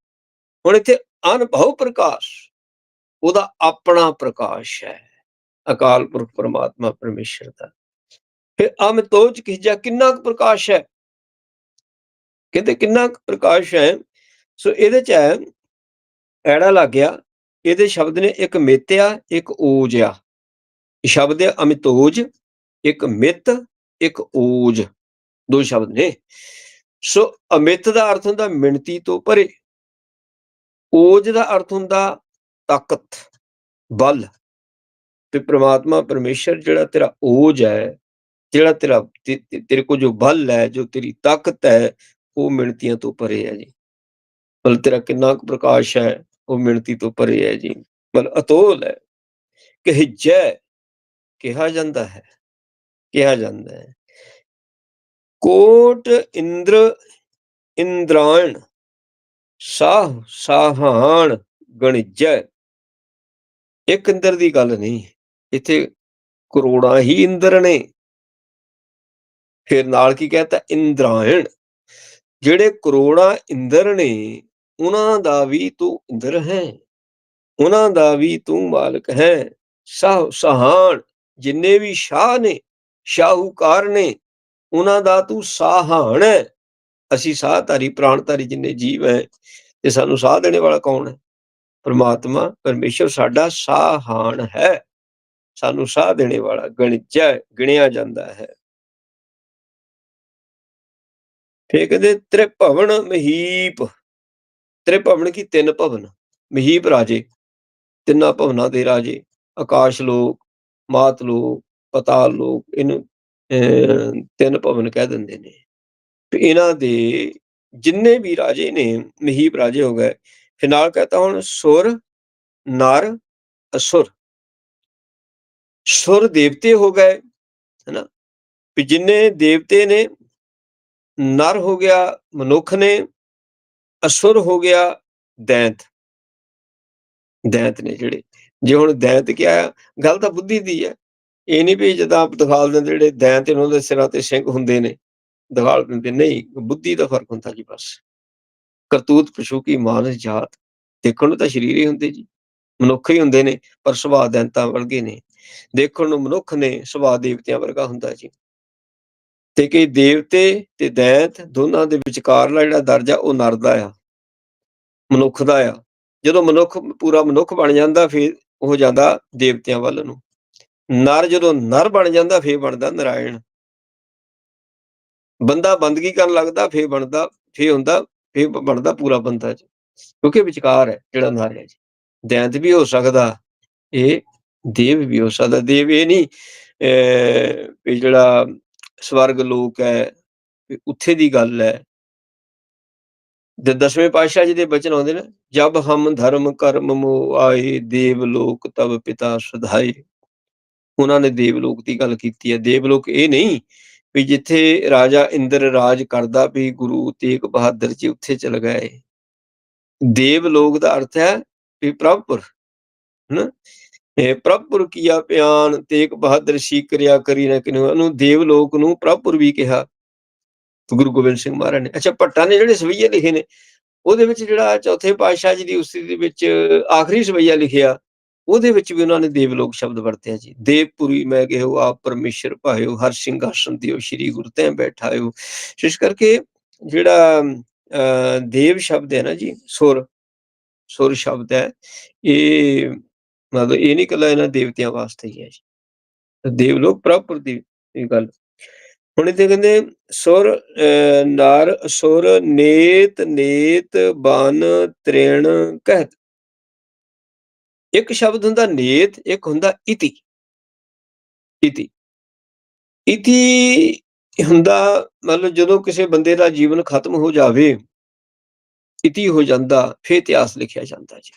ਹੁਣ ਇੱਥੇ ਅਨੁਭਵ ਪ੍ਰਕਾਸ਼। ਉਹਦਾ ਆਪਣਾ ਪ੍ਰਕਾਸ਼ ਹੈ। ਅਕਾਲ ਪੁਰਖ ਪਰਮਾਤਮਾ ਪਰਮੇਸ਼ਰ ਦਾ। ਫਿਰ ਅਮਿਤੋਜ ਕਿਹਾ ਕਿੰਨਾ ਕੁ ਪ੍ਰਕਾਸ਼ ਹੈ? ਕਹਿੰਦੇ ਕਿੰਨਾ ਕੁ ਪ੍ਰਕਾਸ਼ ਹੈ? ਸੋ ਇਹਦੇ ਚ ਹੈ, ਐੜਾ ਲੱਗ ਗਿਆ, ਇਹਦੇ ਸ਼ਬਦ ਨੇ ਇੱਕ ਮਿਤਿਆ, ਇੱਕ ਓਜ ਆ ਸ਼ਬਦ ਹੈ ਅਮਿਤੋਜ ਇੱਕ ਮਿਤ, ਇੱਕ ਓਜ ਦੋ ਸ਼ਬਦ ਨੇ। ਸੋ ਅਮਿਤ ਦਾ ਅਰਥ ਹੁੰਦਾ ਮਿਣਤੀ ਤੋਂ ਪਰੇ। ਓਜ ਦਾ ਅਰਥ ਹੁੰਦਾ ਤਾਕਤ, ਬਲ ਤੇ ਪ੍ਰਮਾਤਮਾ ਪਰਮੇਸ਼ਰ ਜਿਹੜਾ ਤੇਰਾ ਓਜ ਹੈ, ਜਿਹੜਾ ਤੇਰਾ ਤੇਰੇ ਕੋ ਜੋ ਬਲ ਹੈ, ਜੋ ਤੇਰੀ ਤਾਕਤ ਹੈ, ਉਹ ਮਿਣਤੀਆਂ ਤੋਂ ਪਰੇ ਹੈ ਜੀ। ਬਲ ਤੇਰਾ ਕਿੰਨਾ ਕੁ ਪ੍ਰਕਾਸ਼ ਹੈ, ਉਹ ਮਿਣਤੀ ਤੋਂ ਪਰੇ ਹੈ ਜੀ। ਬਲ ਅਤੋਲ ਹੈ ਕਿ ਜੈ ਕਿਹਾ ਜਾਂਦਾ ਹੈ, ਕਿਹਾ ਜਾਂਦਾ ਹੈ। ਕੋਟ ਇੰਦਰ ਇੰਦਰਾਇਣ, ਸਾਹ ਸਾਹਾਨ ਗਣਿਜੈ। ਇੱਕ ਇੰਦਰ ਦੀ ਗੱਲ ਨਹੀਂ, ਇੱਥੇ ਕਰੋੜਾਂ ਹੀ ਇੰਦਰ ਨੇ। ਫਿਰ ਨਾਲ ਕੀ ਕਹਤਾ? ਇੰਦਰਾਇਣ। ਜਿਹੜੇ ਕਰੋੜਾਂ ਇੰਦਰ ਨੇ, ਉਹਨਾਂ ਦਾ ਵੀ ਤੂੰ ਇੰਦਰ ਹੈ। ਉਹਨਾਂ ਦਾ ਵੀ ਤੂੰ ਮਾਲਕ ਹੈ। ਸਾਹ ਸਹਾਨ, ਜਿੰਨੇ ਵੀ ਸ਼ਾਹ ਨੇ, ਸ਼ਾਹੂਕਾਰ ਨੇ, ਉਹਨਾਂ ਦਾ ਤੂੰ ਸਾਹਾਨ ਹੈ। ਅਸੀਂ ਸਾਹ ਧਾਰੀ, ਪ੍ਰਾਣ ਧਾਰੀ ਜਿੰਨੇ ਜੀਵ ਹੈ, ਤੇ ਸਾਨੂੰ ਸਾਹ ਦੇਣੇ ਵਾਲਾ ਕੌਣ ਹੈ? ਪਰਮਾਤਮਾ ਪਰਮੇਸ਼ਰ ਸਾਡਾ ਸਾਹਾਨ ਹੈ। ਸਾਨੂੰ ਸਾਹ ਦੇਣੇ ਵਾਲਾ ਗਣਿਜਾ ਗਿਣਿਆ ਜਾਂਦਾ ਹੈ। ਫੇਰ ਕਹਿੰਦੇ ਤ੍ਰਿਭਵਨ ਮਹੀਪ। ਤ੍ਰਿਭਵਨ ਕੀ? ਤਿੰਨ ਭਵਨ। ਮਹੀਪ ਰਾਜੇ। ਤਿੰਨਾਂ ਭਵਨਾਂ ਦੇ ਰਾਜੇ। ਆਕਾਸ਼ ਲੋਕ, ਮਾਤ ਲੋਕ, ਪਤਾਲ ਲੋਕ, ਇਹਨੂੰ ਤਿੰਨ ਭਵਨ ਕਹਿ ਦਿੰਦੇ ਨੇ। ਇਹਨਾਂ ਦੇ ਜਿੰਨੇ ਵੀ ਰਾਜੇ ਨੇ, ਮਹੀਪ ਰਾਜੇ ਹੋ ਗਏ ਫਿਰ ਨਾਲ ਕਹਤਾ ਹੁਣ ਸੁਰ, ਨਰ, ਅਸੁਰ। ਸੁਰ ਦੇਵਤੇ ਹੋ ਗਏ, ਹੈਨਾ? ਵੀ ਜਿੰਨੇ ਦੇਵਤੇ ਨੇ, ਨਰ ਹੋ ਗਿਆ, ਮਨੁੱਖ ਨੇ, ਅਸੁਰ ਹੋ ਗਿਆ, ਦੈਂਤ। ਦੈਂਤ ਨੇ ਜਿਹੜੇ। ਜੇ ਹੁਣ ਦੈਂਤ ਕਿਹਾ, ਗੱਲ ਤਾਂ ਬੁੱਧੀ ਦੀ ਹੈ। ਇਹ ਨਹੀਂ ਵੀ ਜਦਾਂ ਆਪ ਦਿਖਾਲ ਦਿੰਦੇ ਜਿਹੜੇ ਦੈਂਤ ਇਹਨਾਂ ਦੇ ਸਿਰਾਂ ਤੇ ਸਿੰਘ ਹੁੰਦੇ ਨੇ, ਦਿਖਾਲ ਦਿੰਦੇ। ਨਹੀਂ, ਬੁੱਧੀ ਦਾ ਫ਼ਰਕ ਹੁੰਦਾ ਜੀ ਬਸ। ਕਰਤੂਤ ਪਸ਼ੂ ਕੀ ਮਾਨਸ ਜਾਤ, ਦੇਖਣ ਨੂੰ ਤਾਂ ਸ਼ਰੀਰ ਹੀ ਹੁੰਦੇ ਜੀ, ਮਨੁੱਖ ਹੀ ਹੁੰਦੇ ਨੇ, ਪਰ ਸੁਭਾਅ ਦੈਂਤਾਂ ਵਰਗੇ ਨੇ, ਦੇਖਣ ਨੂੰ ਮਨੁੱਖ ਨੇ ਸੁਭਾਅ ਦੇਵਤਿਆਂ ਵਰਗਾ ਹੁੰਦਾ ਜੀ। ਤੇ ਕਿ ਦੇਵਤੇ ਤੇ ਦੈਂਤ ਦੋਨਾਂ ਦੇ ਵਿਚਕਾਰਲਾ ਜਿਹੜਾ ਦਰਜਾ ਉਹ ਨਰ ਦਾ ਆ, ਮਨੁੱਖ ਦਾ ਆ। ਜਦੋਂ ਮਨੁੱਖ, ਪੂਰਾ ਮਨੁੱਖ ਬਣ ਜਾਂਦਾ ਫਿਰ ਉਹ ਜਾਂਦਾ ਦੇਵਤਿਆਂ ਵੱਲ ਨੂੰ। ਨਰ ਜਦੋਂ ਨਰ ਬਣ ਜਾਂਦਾ ਫੇਰ ਬਣਦਾ ਨਰਾਇਣ। ਬੰਦਾ ਬੰਦਗੀ ਕਰਨ ਲੱਗਦਾ ਫੇਰ ਬਣਦਾ, ਫੇਰ ਹੁੰਦਾ ਫੇਰ ਬਣਦਾ ਪੂਰਾ ਬੰਦਾ ਜੀ। ਕਿਉਂਕਿ ਵਿਚਕਾਰ ਹੈ, ਜਿਹੜਾ ਨਰ ਹੈ ਜੀ। ਦੈਂਤ ਵੀ ਹੋ ਸਕਦਾ, ਇਹ ਦੇਵ ਵੀ ਹੋ ਸਕਦਾ। ਦੇਵ ਇਹ ਨਹੀਂ ਇਹ ਜਿਹੜਾ ਸਵਰਗ ਲੋਕ ਹੈ ਉੱਥੇ ਦੀ ਗੱਲ ਹੈ। ਦੇ ਦਸਵੇਂ ਪਾਤਸ਼ਾਹ ਜੀ ਦੇ ਬਚਨ ਆਉਂਦੇ ਨੇ, ਜਬ ਹਮ ਧਰਮ ਕਰਮ ਮੋ ਆਏ, ਦੇਵ ਲੋਕ ਤਬ ਪਿਤਾ ਸੁਧਾਏ। ਉਹਨਾਂ ਨੇ ਦੇਵ ਲੋਕ ਦੀ ਗੱਲ ਕੀਤੀ ਹੈ। ਦੇਵ ਲੋਕ ਇਹ ਨਹੀਂ ਵੀ ਜਿੱਥੇ ਰਾਜਾ ਇੰਦਰ ਰਾਜ ਕਰਦਾ ਵੀ ਗੁਰੂ ਤੇਗ ਬਹਾਦਰ ਜੀ ਉੱਥੇ ਚਲ ਗਏ। ਦੇਵ ਲੋਕ ਦਾ ਅਰਥ ਹੈ ਵੀ ਪ੍ਰਭਪੁਰ, ਹਨਾ? ਇਹ ਪ੍ਰਭਪੁਰ ਕੀਆ ਪਿਆਨ, ਤੇਗ ਬਹਾਦਰ ਸੀ ਕਰਿਆ ਕਰੀ ਨਾ ਕਿਨੂੰ, ਉਹਨੂੰ ਦੇਵ ਲੋਕ ਨੂੰ ਪ੍ਰਭਪੁਰ ਵੀ ਕਿਹਾ। ਗੁਰੂ ਗੋਬਿੰਦ ਸਿੰਘ ਮਹਾਰਾਜ ਨੇ, ਅੱਛਾ, ਭੱਟਾਂ ਨੇ ਜਿਹੜੇ ਸਵਈਏ ਲਿਖੇ ਨੇ, ਉਹਦੇ ਵਿੱਚ ਜਿਹੜਾ ਚੌਥੇ ਪਾਤਸ਼ਾਹ ਜੀ ਦੀ ਉਸਤੀ ਦੇ ਵਿੱਚ ਆਖਰੀ ਸਵਈਆ ਲਿਖਿਆ ਉਹਦੇ ਵਿੱਚ ਵੀ ਉਹਨਾਂ ਨੇ ਦੇਵਲੋਕ ਸ਼ਬਦ ਵਰਤਿਆ ਜੀ। ਦੇਵਪੁਰੀ ਮੈਂ ਕਿਹੋ, ਆਪ ਪਰਮੇਸ਼ਰ ਭਾਇਓ, ਹਰ ਸਿੰਘਾਸਨ ਦਿਓ, ਸ੍ਰੀ ਗੁਰੂ ਤੈ ਬੈਠਾਇਓ। ਇਸ ਕਰਕੇ ਜਿਹੜਾ ਦੇਵ ਸ਼ਬਦ ਹੈ ਨਾ ਜੀ, ਸੁਰ ਸੁਰ ਸ਼ਬਦ ਹੈ, ਇਹ ਮਤਲਬ ਇਹ ਨਹੀਂ ਕੱਲਾ ਇਹਨਾਂ ਦੇਵਤਿਆਂ ਵਾਸਤੇ ਹੀ ਹੈ ਜੀ। ਦੇਵਲੋਕ ਪ੍ਰੋਪਰ ਦੀ ਗੱਲ। ਹੁਣ ਇਹ ਕਹਿੰਦੇ, ਸੁਰ ਨਾਰ, ਸੁਰ, ਨੇਤ ਨੇਤ, ਬਨ, ਤ੍ਰੇਣ, ਕਹਿਤ। ਇੱਕ ਸ਼ਬਦ ਹੁੰਦਾ ਨੇਤ, ਇੱਕ ਹੁੰਦਾ ਇਤੀ। ਇਤੀ। ਇਤੀ ਹੁੰਦਾ ਮਤਲਬ ਜਦੋਂ ਕਿਸੇ ਬੰਦੇ ਦਾ ਜੀਵਨ ਖਤਮ ਹੋ ਜਾਵੇ, ਇਤੀ ਹੋ ਜਾਂਦਾ ਫੇ ਇਤਿਹਾਸ ਲਿਖਿਆ ਜਾਂਦਾ ਜੀ।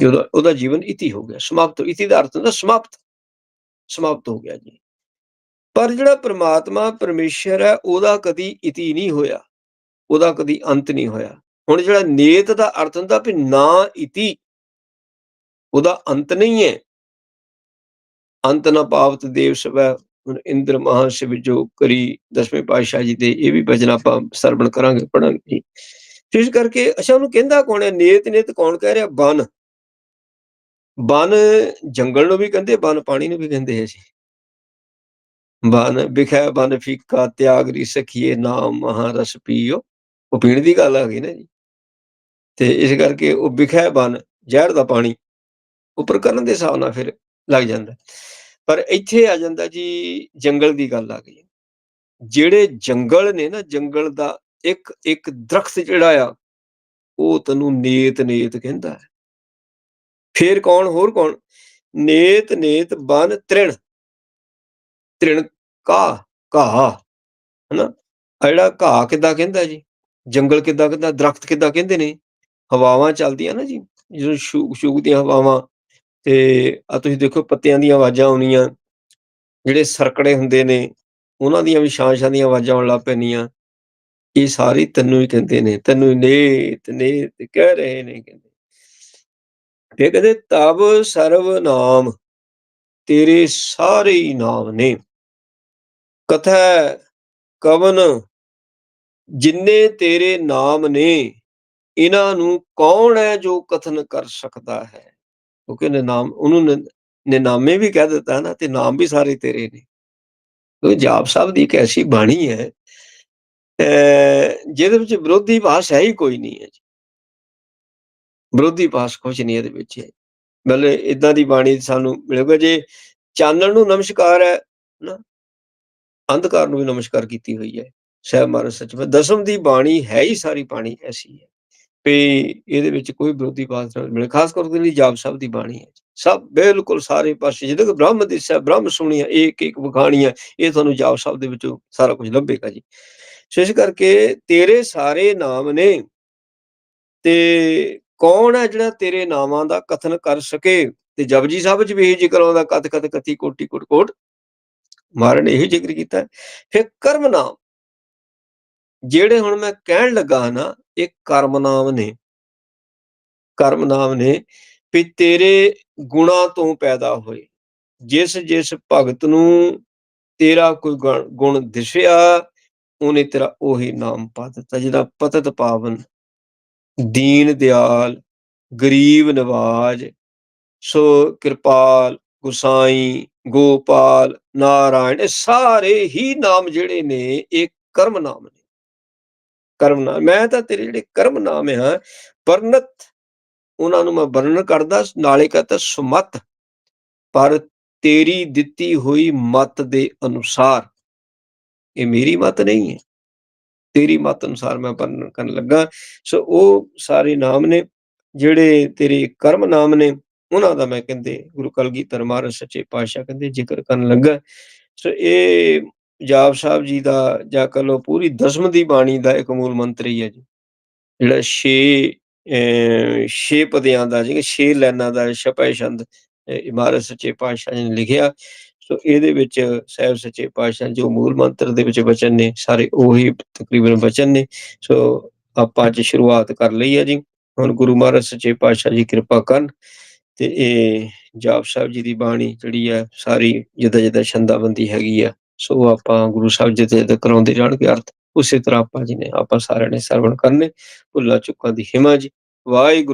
ਜਦੋਂ ਉਹਦਾ ਜੀਵਨ ਇਤੀ ਹੋ ਗਿਆ, ਸਮਾਪਤ, ਇਤੀ ਦਾ ਅਰਥ ਹੁੰਦਾ ਸਮਾਪਤ। ਸਮਾਪਤ ਹੋ ਗਿਆ ਜੀ। ਪਰ ਜਿਹੜਾ ਪ੍ਰਮਾਤਮਾ, ਪਰਮੇਸ਼ਰ ਹੈ, ਉਹਦਾ ਕਦੀ ਇਤੀ ਨਹੀਂ ਹੋਇਆ, ਉਹਦਾ ਕਦੀ ਅੰਤ ਨਹੀਂ ਹੋਇਆ। ਹੁਣ ਜਿਹੜਾ ਨੇਤ ਦਾ ਅਰਥ ਹੁੰਦਾ ਵੀ ਨਾ ਇਤੀ ਉਹਦਾ ਅੰਤ ਨਹੀਂ ਹੈ। ਅੰਤ ਨਾ ਪਾਵਤ ਦੇਵ ਸਵੈ ਹੁਣ ਇੰਦਰ ਸ਼ਿਵ ਜੋ ਕਰੀ ਦਸਵੇਂ ਪਾਤਸ਼ਾਹ ਜੀ ਦੇ, ਇਹ ਵੀ ਭਜਨ ਆਪਾਂ ਸਰਵਣ ਕਰਾਂਗੇ, ਪੜਾਂਗੇ। ਇਸ ਕਰਕੇ ਅੱਛਾ ਉਹਨੂੰ ਕਹਿੰਦਾ ਕੌਣ ਹੈ? ਨੇਤ ਨੇਤ ਕੌਣ ਕਹਿ ਰਿਹਾ? ਬਨ। ਬਨ ਜੰਗਲ ਨੂੰ ਵੀ ਕਹਿੰਦੇ, ਬਨ ਪਾਣੀ ਨੂੰ ਵੀ ਕਹਿੰਦੇ ਅਸੀਂ ਜੀ। ਬਨ ਵਿਖੈ ਬਨ ਫੀਕਾ ਤਿਆਗ ਰੀ ਸਖੀਏ, ਨਾਮ ਮਹਾ ਰਸ ਪੀਓ। ਉਹ ਪੀਣ ਦੀ ਗੱਲ ਆ ਗਈ ਨਾ ਜੀ। ਤੇ ਇਸ ਕਰਕੇ ਉਹ ਵਿਖੈ ਬਨ, ਜ਼ਹਿਰ ਦਾ ਪਾਣੀ। ਉੱਪਰ ਕਰਨ ਦੇ ਹਿਸਾਬ ਨਾਲ ਫਿਰ ਲੱਗ ਜਾਂਦਾ। ਪਰ ਇੱਥੇ ਆ ਜਾਂਦਾ ਜੀ, ਜੰਗਲ ਦੀ ਗੱਲ ਆ ਗਈ। ਜਿਹੜੇ ਜੰਗਲ ਨੇ ਨਾ, ਜੰਗਲ ਦਾ ਇੱਕ ਇੱਕ ਦਰਖਤ ਜਿਹੜਾ ਆ, ਉਹ ਤੈਨੂੰ ਨੇਤ ਨੇਤ ਕਹਿੰਦਾ ਹੈ। ਫੇਰ ਕੌਣ, ਹੋਰ ਕੌਣ? ਨੇਤ ਨੇਤ ਬਨ ਤ੍ਰਿਣ। ਤ੍ਰਿਣ ਕਾ ਘਾਹ ਹਨਾ? ਜਿਹੜਾ ਘਾਹ ਕਿੱਦਾਂ ਕਹਿੰਦਾ ਜੀ? ਜੰਗਲ ਕਿੱਦਾਂ ਕਹਿੰਦਾ, ਦਰਖਤ ਕਿੱਦਾਂ ਕਹਿੰਦੇ ਨੇ? ਹਵਾਵਾਂ ਚੱਲਦੀਆਂ ਨਾ ਜੀ, ਜਦੋਂ ਸ਼ੂਕ ਸ਼ੂਕ ਦੀਆਂ ਹਵਾਵਾਂ ਤੇ ਆ ਤੁਸੀਂ ਦੇਖੋ ਪੱਤਿਆਂ ਦੀਆਂ ਆਵਾਜ਼ਾਂ ਆਉਣੀਆਂ, ਜਿਹੜੇ ਸਰਕੜੇ ਹੁੰਦੇ ਨੇ, ਉਹਨਾਂ ਦੀਆਂ ਵੀ ਛਾਂ ਛਾਂ ਦੀਆਂ ਆਵਾਜ਼ਾਂ ਆਉਣ ਲੱਗ ਪੈਣੀਆਂ ਇਹ ਸਾਰੀ ਤੈਨੂੰ ਹੀ ਕਹਿੰਦੇ ਨੇ, ਤੈਨੂੰ ਨੇ ਨੇਤ ਕਹਿ ਰਹੇ ਨੇ ਕਹਿੰਦੇ। ਤੇ ਕਹਿੰਦੇ, ਤਬ ਸਰਵ ਨਾਮ, ਤੇਰੇ ਸਾਰੇ ਹੀ ਨਾਮ ਨੇ। ਕਥਾ ਕਵਨ, ਜਿੰਨੇ ਤੇਰੇ ਨਾਮ ਨੇ, ਇਹਨਾਂ ਨੂੰ ਕੌਣ ਹੈ ਜੋ ਕਥਨ ਕਰ ਸਕਦਾ ਹੈ? ਕਿਉਂਕਿ ਨੇ ਨਾਮ, ਉਹਨੂੰ ਨਿਨਾਮੇ ਵੀ ਕਹਿ ਦਿੱਤਾ ਨਾ ਤੇ ਨਾਮ ਵੀ ਸਾਰੇ ਤੇਰੇ ਨੇ। ਉਹ ਜਾਪ ਸਾਹਿਬ ਦੀ ਇੱਕ ਐਸੀ ਬਾਣੀ ਹੈ ਜਿਹਦੇ ਵਿੱਚ ਵਿਰੋਧੀ ਭਾਸ ਹੈ ਹੀ ਕੋਈ ਨਹੀਂ ਹੈ ਜੀ। ਵਿਰੋਧੀ ਭਾਸ ਕੁਝ ਨਹੀਂ ਇਹਦੇ ਵਿੱਚ ਹੈ। ਮਤਲਬ ਇਦਾਂ ਦੀ ਬਾਣੀ ਸਾਨੂੰ ਮਿਲੇਗਾ ਜੇ ਚਾਨਣ ਨੂੰ ਨਮਸਕਾਰ ਹੈ ਨਾ, ਅੰਧਕਾਰ ਨੂੰ ਵੀ ਨਮਸਕਾਰ ਕੀਤੀ ਹੋਈ ਹੈ। ਸਹਿਬ ਮਹਾਰਾਜ ਸੱਚ ਦਸਮ ਦੀ ਬਾਣੀ ਹੈ ਹੀ ਸਾਰੀ ਬਾਣੀ ਐਸੀ ਹੈ। ਵੀ ਇਹਦੇ ਵਿੱਚ ਕੋਈ ਵਿਰੋਧੀ ਬਾਤ ਨਾ ਮਿਲੇ ਖਾਸ ਕਰਕੇ ਜਿਹੜੀ ਜਾਪ ਸਾਹਿਬ ਦੀ ਬਾਣੀ ਹੈ। ਸਭ ਬਿਲਕੁਲ ਸਾਰੇ ਪਾਸੇ ਜਿਹਦੇ ਕੋ ਬ੍ਰਹਮ ਦਿਸਾ ਬ੍ਰਹਮ ਸੁਣੀਆਂ, ਇੱਕ ਇੱਕ ਵਖਾਣੀਆਂ ਇਹ ਤੁਹਾਨੂੰ ਜਾਪ ਸਾਹਿਬ ਦੇ ਵਿੱਚੋਂ ਸਾਰਾ ਕੁਝ ਲੱਭੇਗਾ ਜੀ। ਸੋ ਇਸ ਕਰਕੇ ਤੇਰੇ ਸਾਰੇ ਨਾਮ ਨੇ ਤੇ ਕੌਣ ਹੈ ਜਿਹੜਾ ਤੇਰੇ ਨਾਮਾਂ ਦਾ ਕਥਨ ਕਰ ਸਕੇ? ਤੇ ਜਪਜੀ ਸਾਹਿਬ ਚ ਵੀ ਇਹ ਜ਼ਿਕਰ ਆਉਂਦਾ ਕਤ ਕਤ ਕਤੀ ਕੋਟੀ ਕੋਟ ਕੋਟ ਮਹਾਰਾਜ ਨੇ ਇਹ ਜ਼ਿਕਰ ਕੀਤਾ। ਫਿਰ ਕਰਮ ਨਾਮ। ਜਿਹੜੇ ਹੁਣ ਮੈਂ ਕਹਿਣ ਲੱਗਾ ਹਾਂ ਨਾ, ਇਹ ਕਰਮ ਨਾਮ ਨੇ। ਕਰਮ ਨਾਮ ਨੇ ਵੀ ਤੇਰੇ ਗੁਣਾ ਤੋਂ ਪੈਦਾ ਹੋਏ। ਜਿਸ ਜਿਸ ਭਗਤ ਨੂੰ ਤੇਰਾ ਕੋਈ ਗੁਣ- ਗੁਣ ਦਿਸਿਆ, ਉਹਨੇ ਤੇਰਾ ਉਹੀ ਨਾਮ ਪਾ ਦਿੱਤਾ, ਜਿਹਦਾ ਪਤਤ ਪਾਵਨ ਦੀਨ, ਦਿਆਲ, ਗਰੀਬ, ਨਵਾਜ, ਸੋ ਕਿਰਪਾਲ, ਗੁਸਾਈ, ਗੋਪਾਲ, ਨਾਰਾਇਣ, ਇਹ ਸਾਰੇ ਹੀ ਨਾਮ ਜਿਹੜੇ ਨੇ, ਇਹ ਕਰਮ ਨਾਮ ਨੇ। ਕਰਮ ਨਾਮ ਮੈਂ ਤਾਂ ਤੇਰੇ ਜਿਹੜੇ ਕਰਮ ਨਾਮ ਆ ਵਰਨਤ ਉਹਨਾਂ ਨੂੰ ਮੈਂ ਵਰਣਨ ਕਰਦਾ, ਨਾਲੇ ਕਹਤਾ ਸੁਮਤ, ਪਰ ਤੇਰੀ ਦਿੱਤੀ ਹੋਈ ਮਤ ਦੇ ਅਨੁਸਾਰ। ਇਹ ਮੇਰੀ ਮਤ ਨਹੀਂ ਹੈ। ਤੇਰੀ ਮਤ ਅਨੁਸਾਰ ਮੈਂ ਵਰਣਨ ਕਰਨ ਲੱਗਾ। ਸੋ ਉਹ ਸਾਰੇ ਨਾਮ ਨੇ, ਜਿਹੜੇ ਤੇਰੇ ਕਰਮ ਨਾਮ ਨੇ, ਉਹਨਾਂ ਦਾ ਮੈਂ ਕਹਿੰਦੇ ਗੁਰੂ ਕਲਗੀਧਰ ਮਹਾਰਾਜ ਸੱਚੇ ਪਾਤਸ਼ਾਹ ਕਹਿੰਦੇ ਜ਼ਿਕਰ ਕਰਨ ਲੱਗਾ। ਸੋ ਇਹ ਜਾਪ ਸਾਹਿਬ ਜੀ ਦਾ ਜਾਂ ਕਹ ਲਓ ਪੂਰੀ ਦਸਮ ਦੀ ਬਾਣੀ ਦਾ ਇੱਕ ਮੂਲ ਮੰਤਰ ਹੀ ਹੈ ਜੀ। ਜਿਹੜਾ 6 ਛੇ ਪਦਿਆਂ ਦਾ ਜਿਹੜਾ 6 ਲਾਈਨਾਂ ਦਾ ਛਪੈ ਛੰਦ ਇਹ ਮਹਾਰਾਜ ਸੱਚੇ ਪਾਤਸ਼ਾਹ ਜੀ ਨੇ ਲਿਖਿਆ। ਸੋ ਇਹਦੇ ਵਿੱਚ ਸਾਹਿਬ ਸੱਚੇ ਪਾਤਸ਼ਾਹ ਜੋ ਮੂਲ ਮੰਤਰ ਦੇ ਵਿੱਚ ਬਚਨ ਨੇ, ਸਾਰੇ ਉਹੀ ਤਕਰੀਬਨ ਬਚਨ ਨੇ। ਸੋ ਆਪਾਂ ਅੱਜ ਸ਼ੁਰੂਆਤ ਕਰ ਲਈ ਹੈ ਜੀ। ਹੁਣ ਗੁਰੂ ਮਹਾਰਾਜ ਸੱਚੇ ਪਾਤਸ਼ਾਹ ਜੀ ਕਿਰਪਾ ਕਰਨ ਤੇ ਇਹ ਜਾਪ ਸਾਹਿਬ ਜੀ ਦੀ ਬਾਣੀ ਜਿਹੜੀ ਹੈ, ਸਾਰੀ ਜਿੱਦਾਂ ਜਿੱਦਾਂ ਛੰਦਾਬੰਦੀ ਹੈਗੀ ਆ। ਸੋ ਆਪਾਂ ਗੁਰੂ ਸਾਹਿਬ ਜੀ ਤੇ ਕਰਾਉਂਦੇ ਜਾਣਗੇ ਅਰਥ। ਉਸੇ ਤਰ੍ਹਾਂ ਆਪਾਂ ਜੀ ਨੇ, ਆਪਾਂ ਸਾਰਿਆਂ ਨੇ ਸਰਵਣ ਕਰਨੇ। ਭੁੱਲਾ ਚੁੱਕਾਂ ਦੀ ਹਿਮਾ ਜੀ। ਵਾਹਿਗੁਰੂ।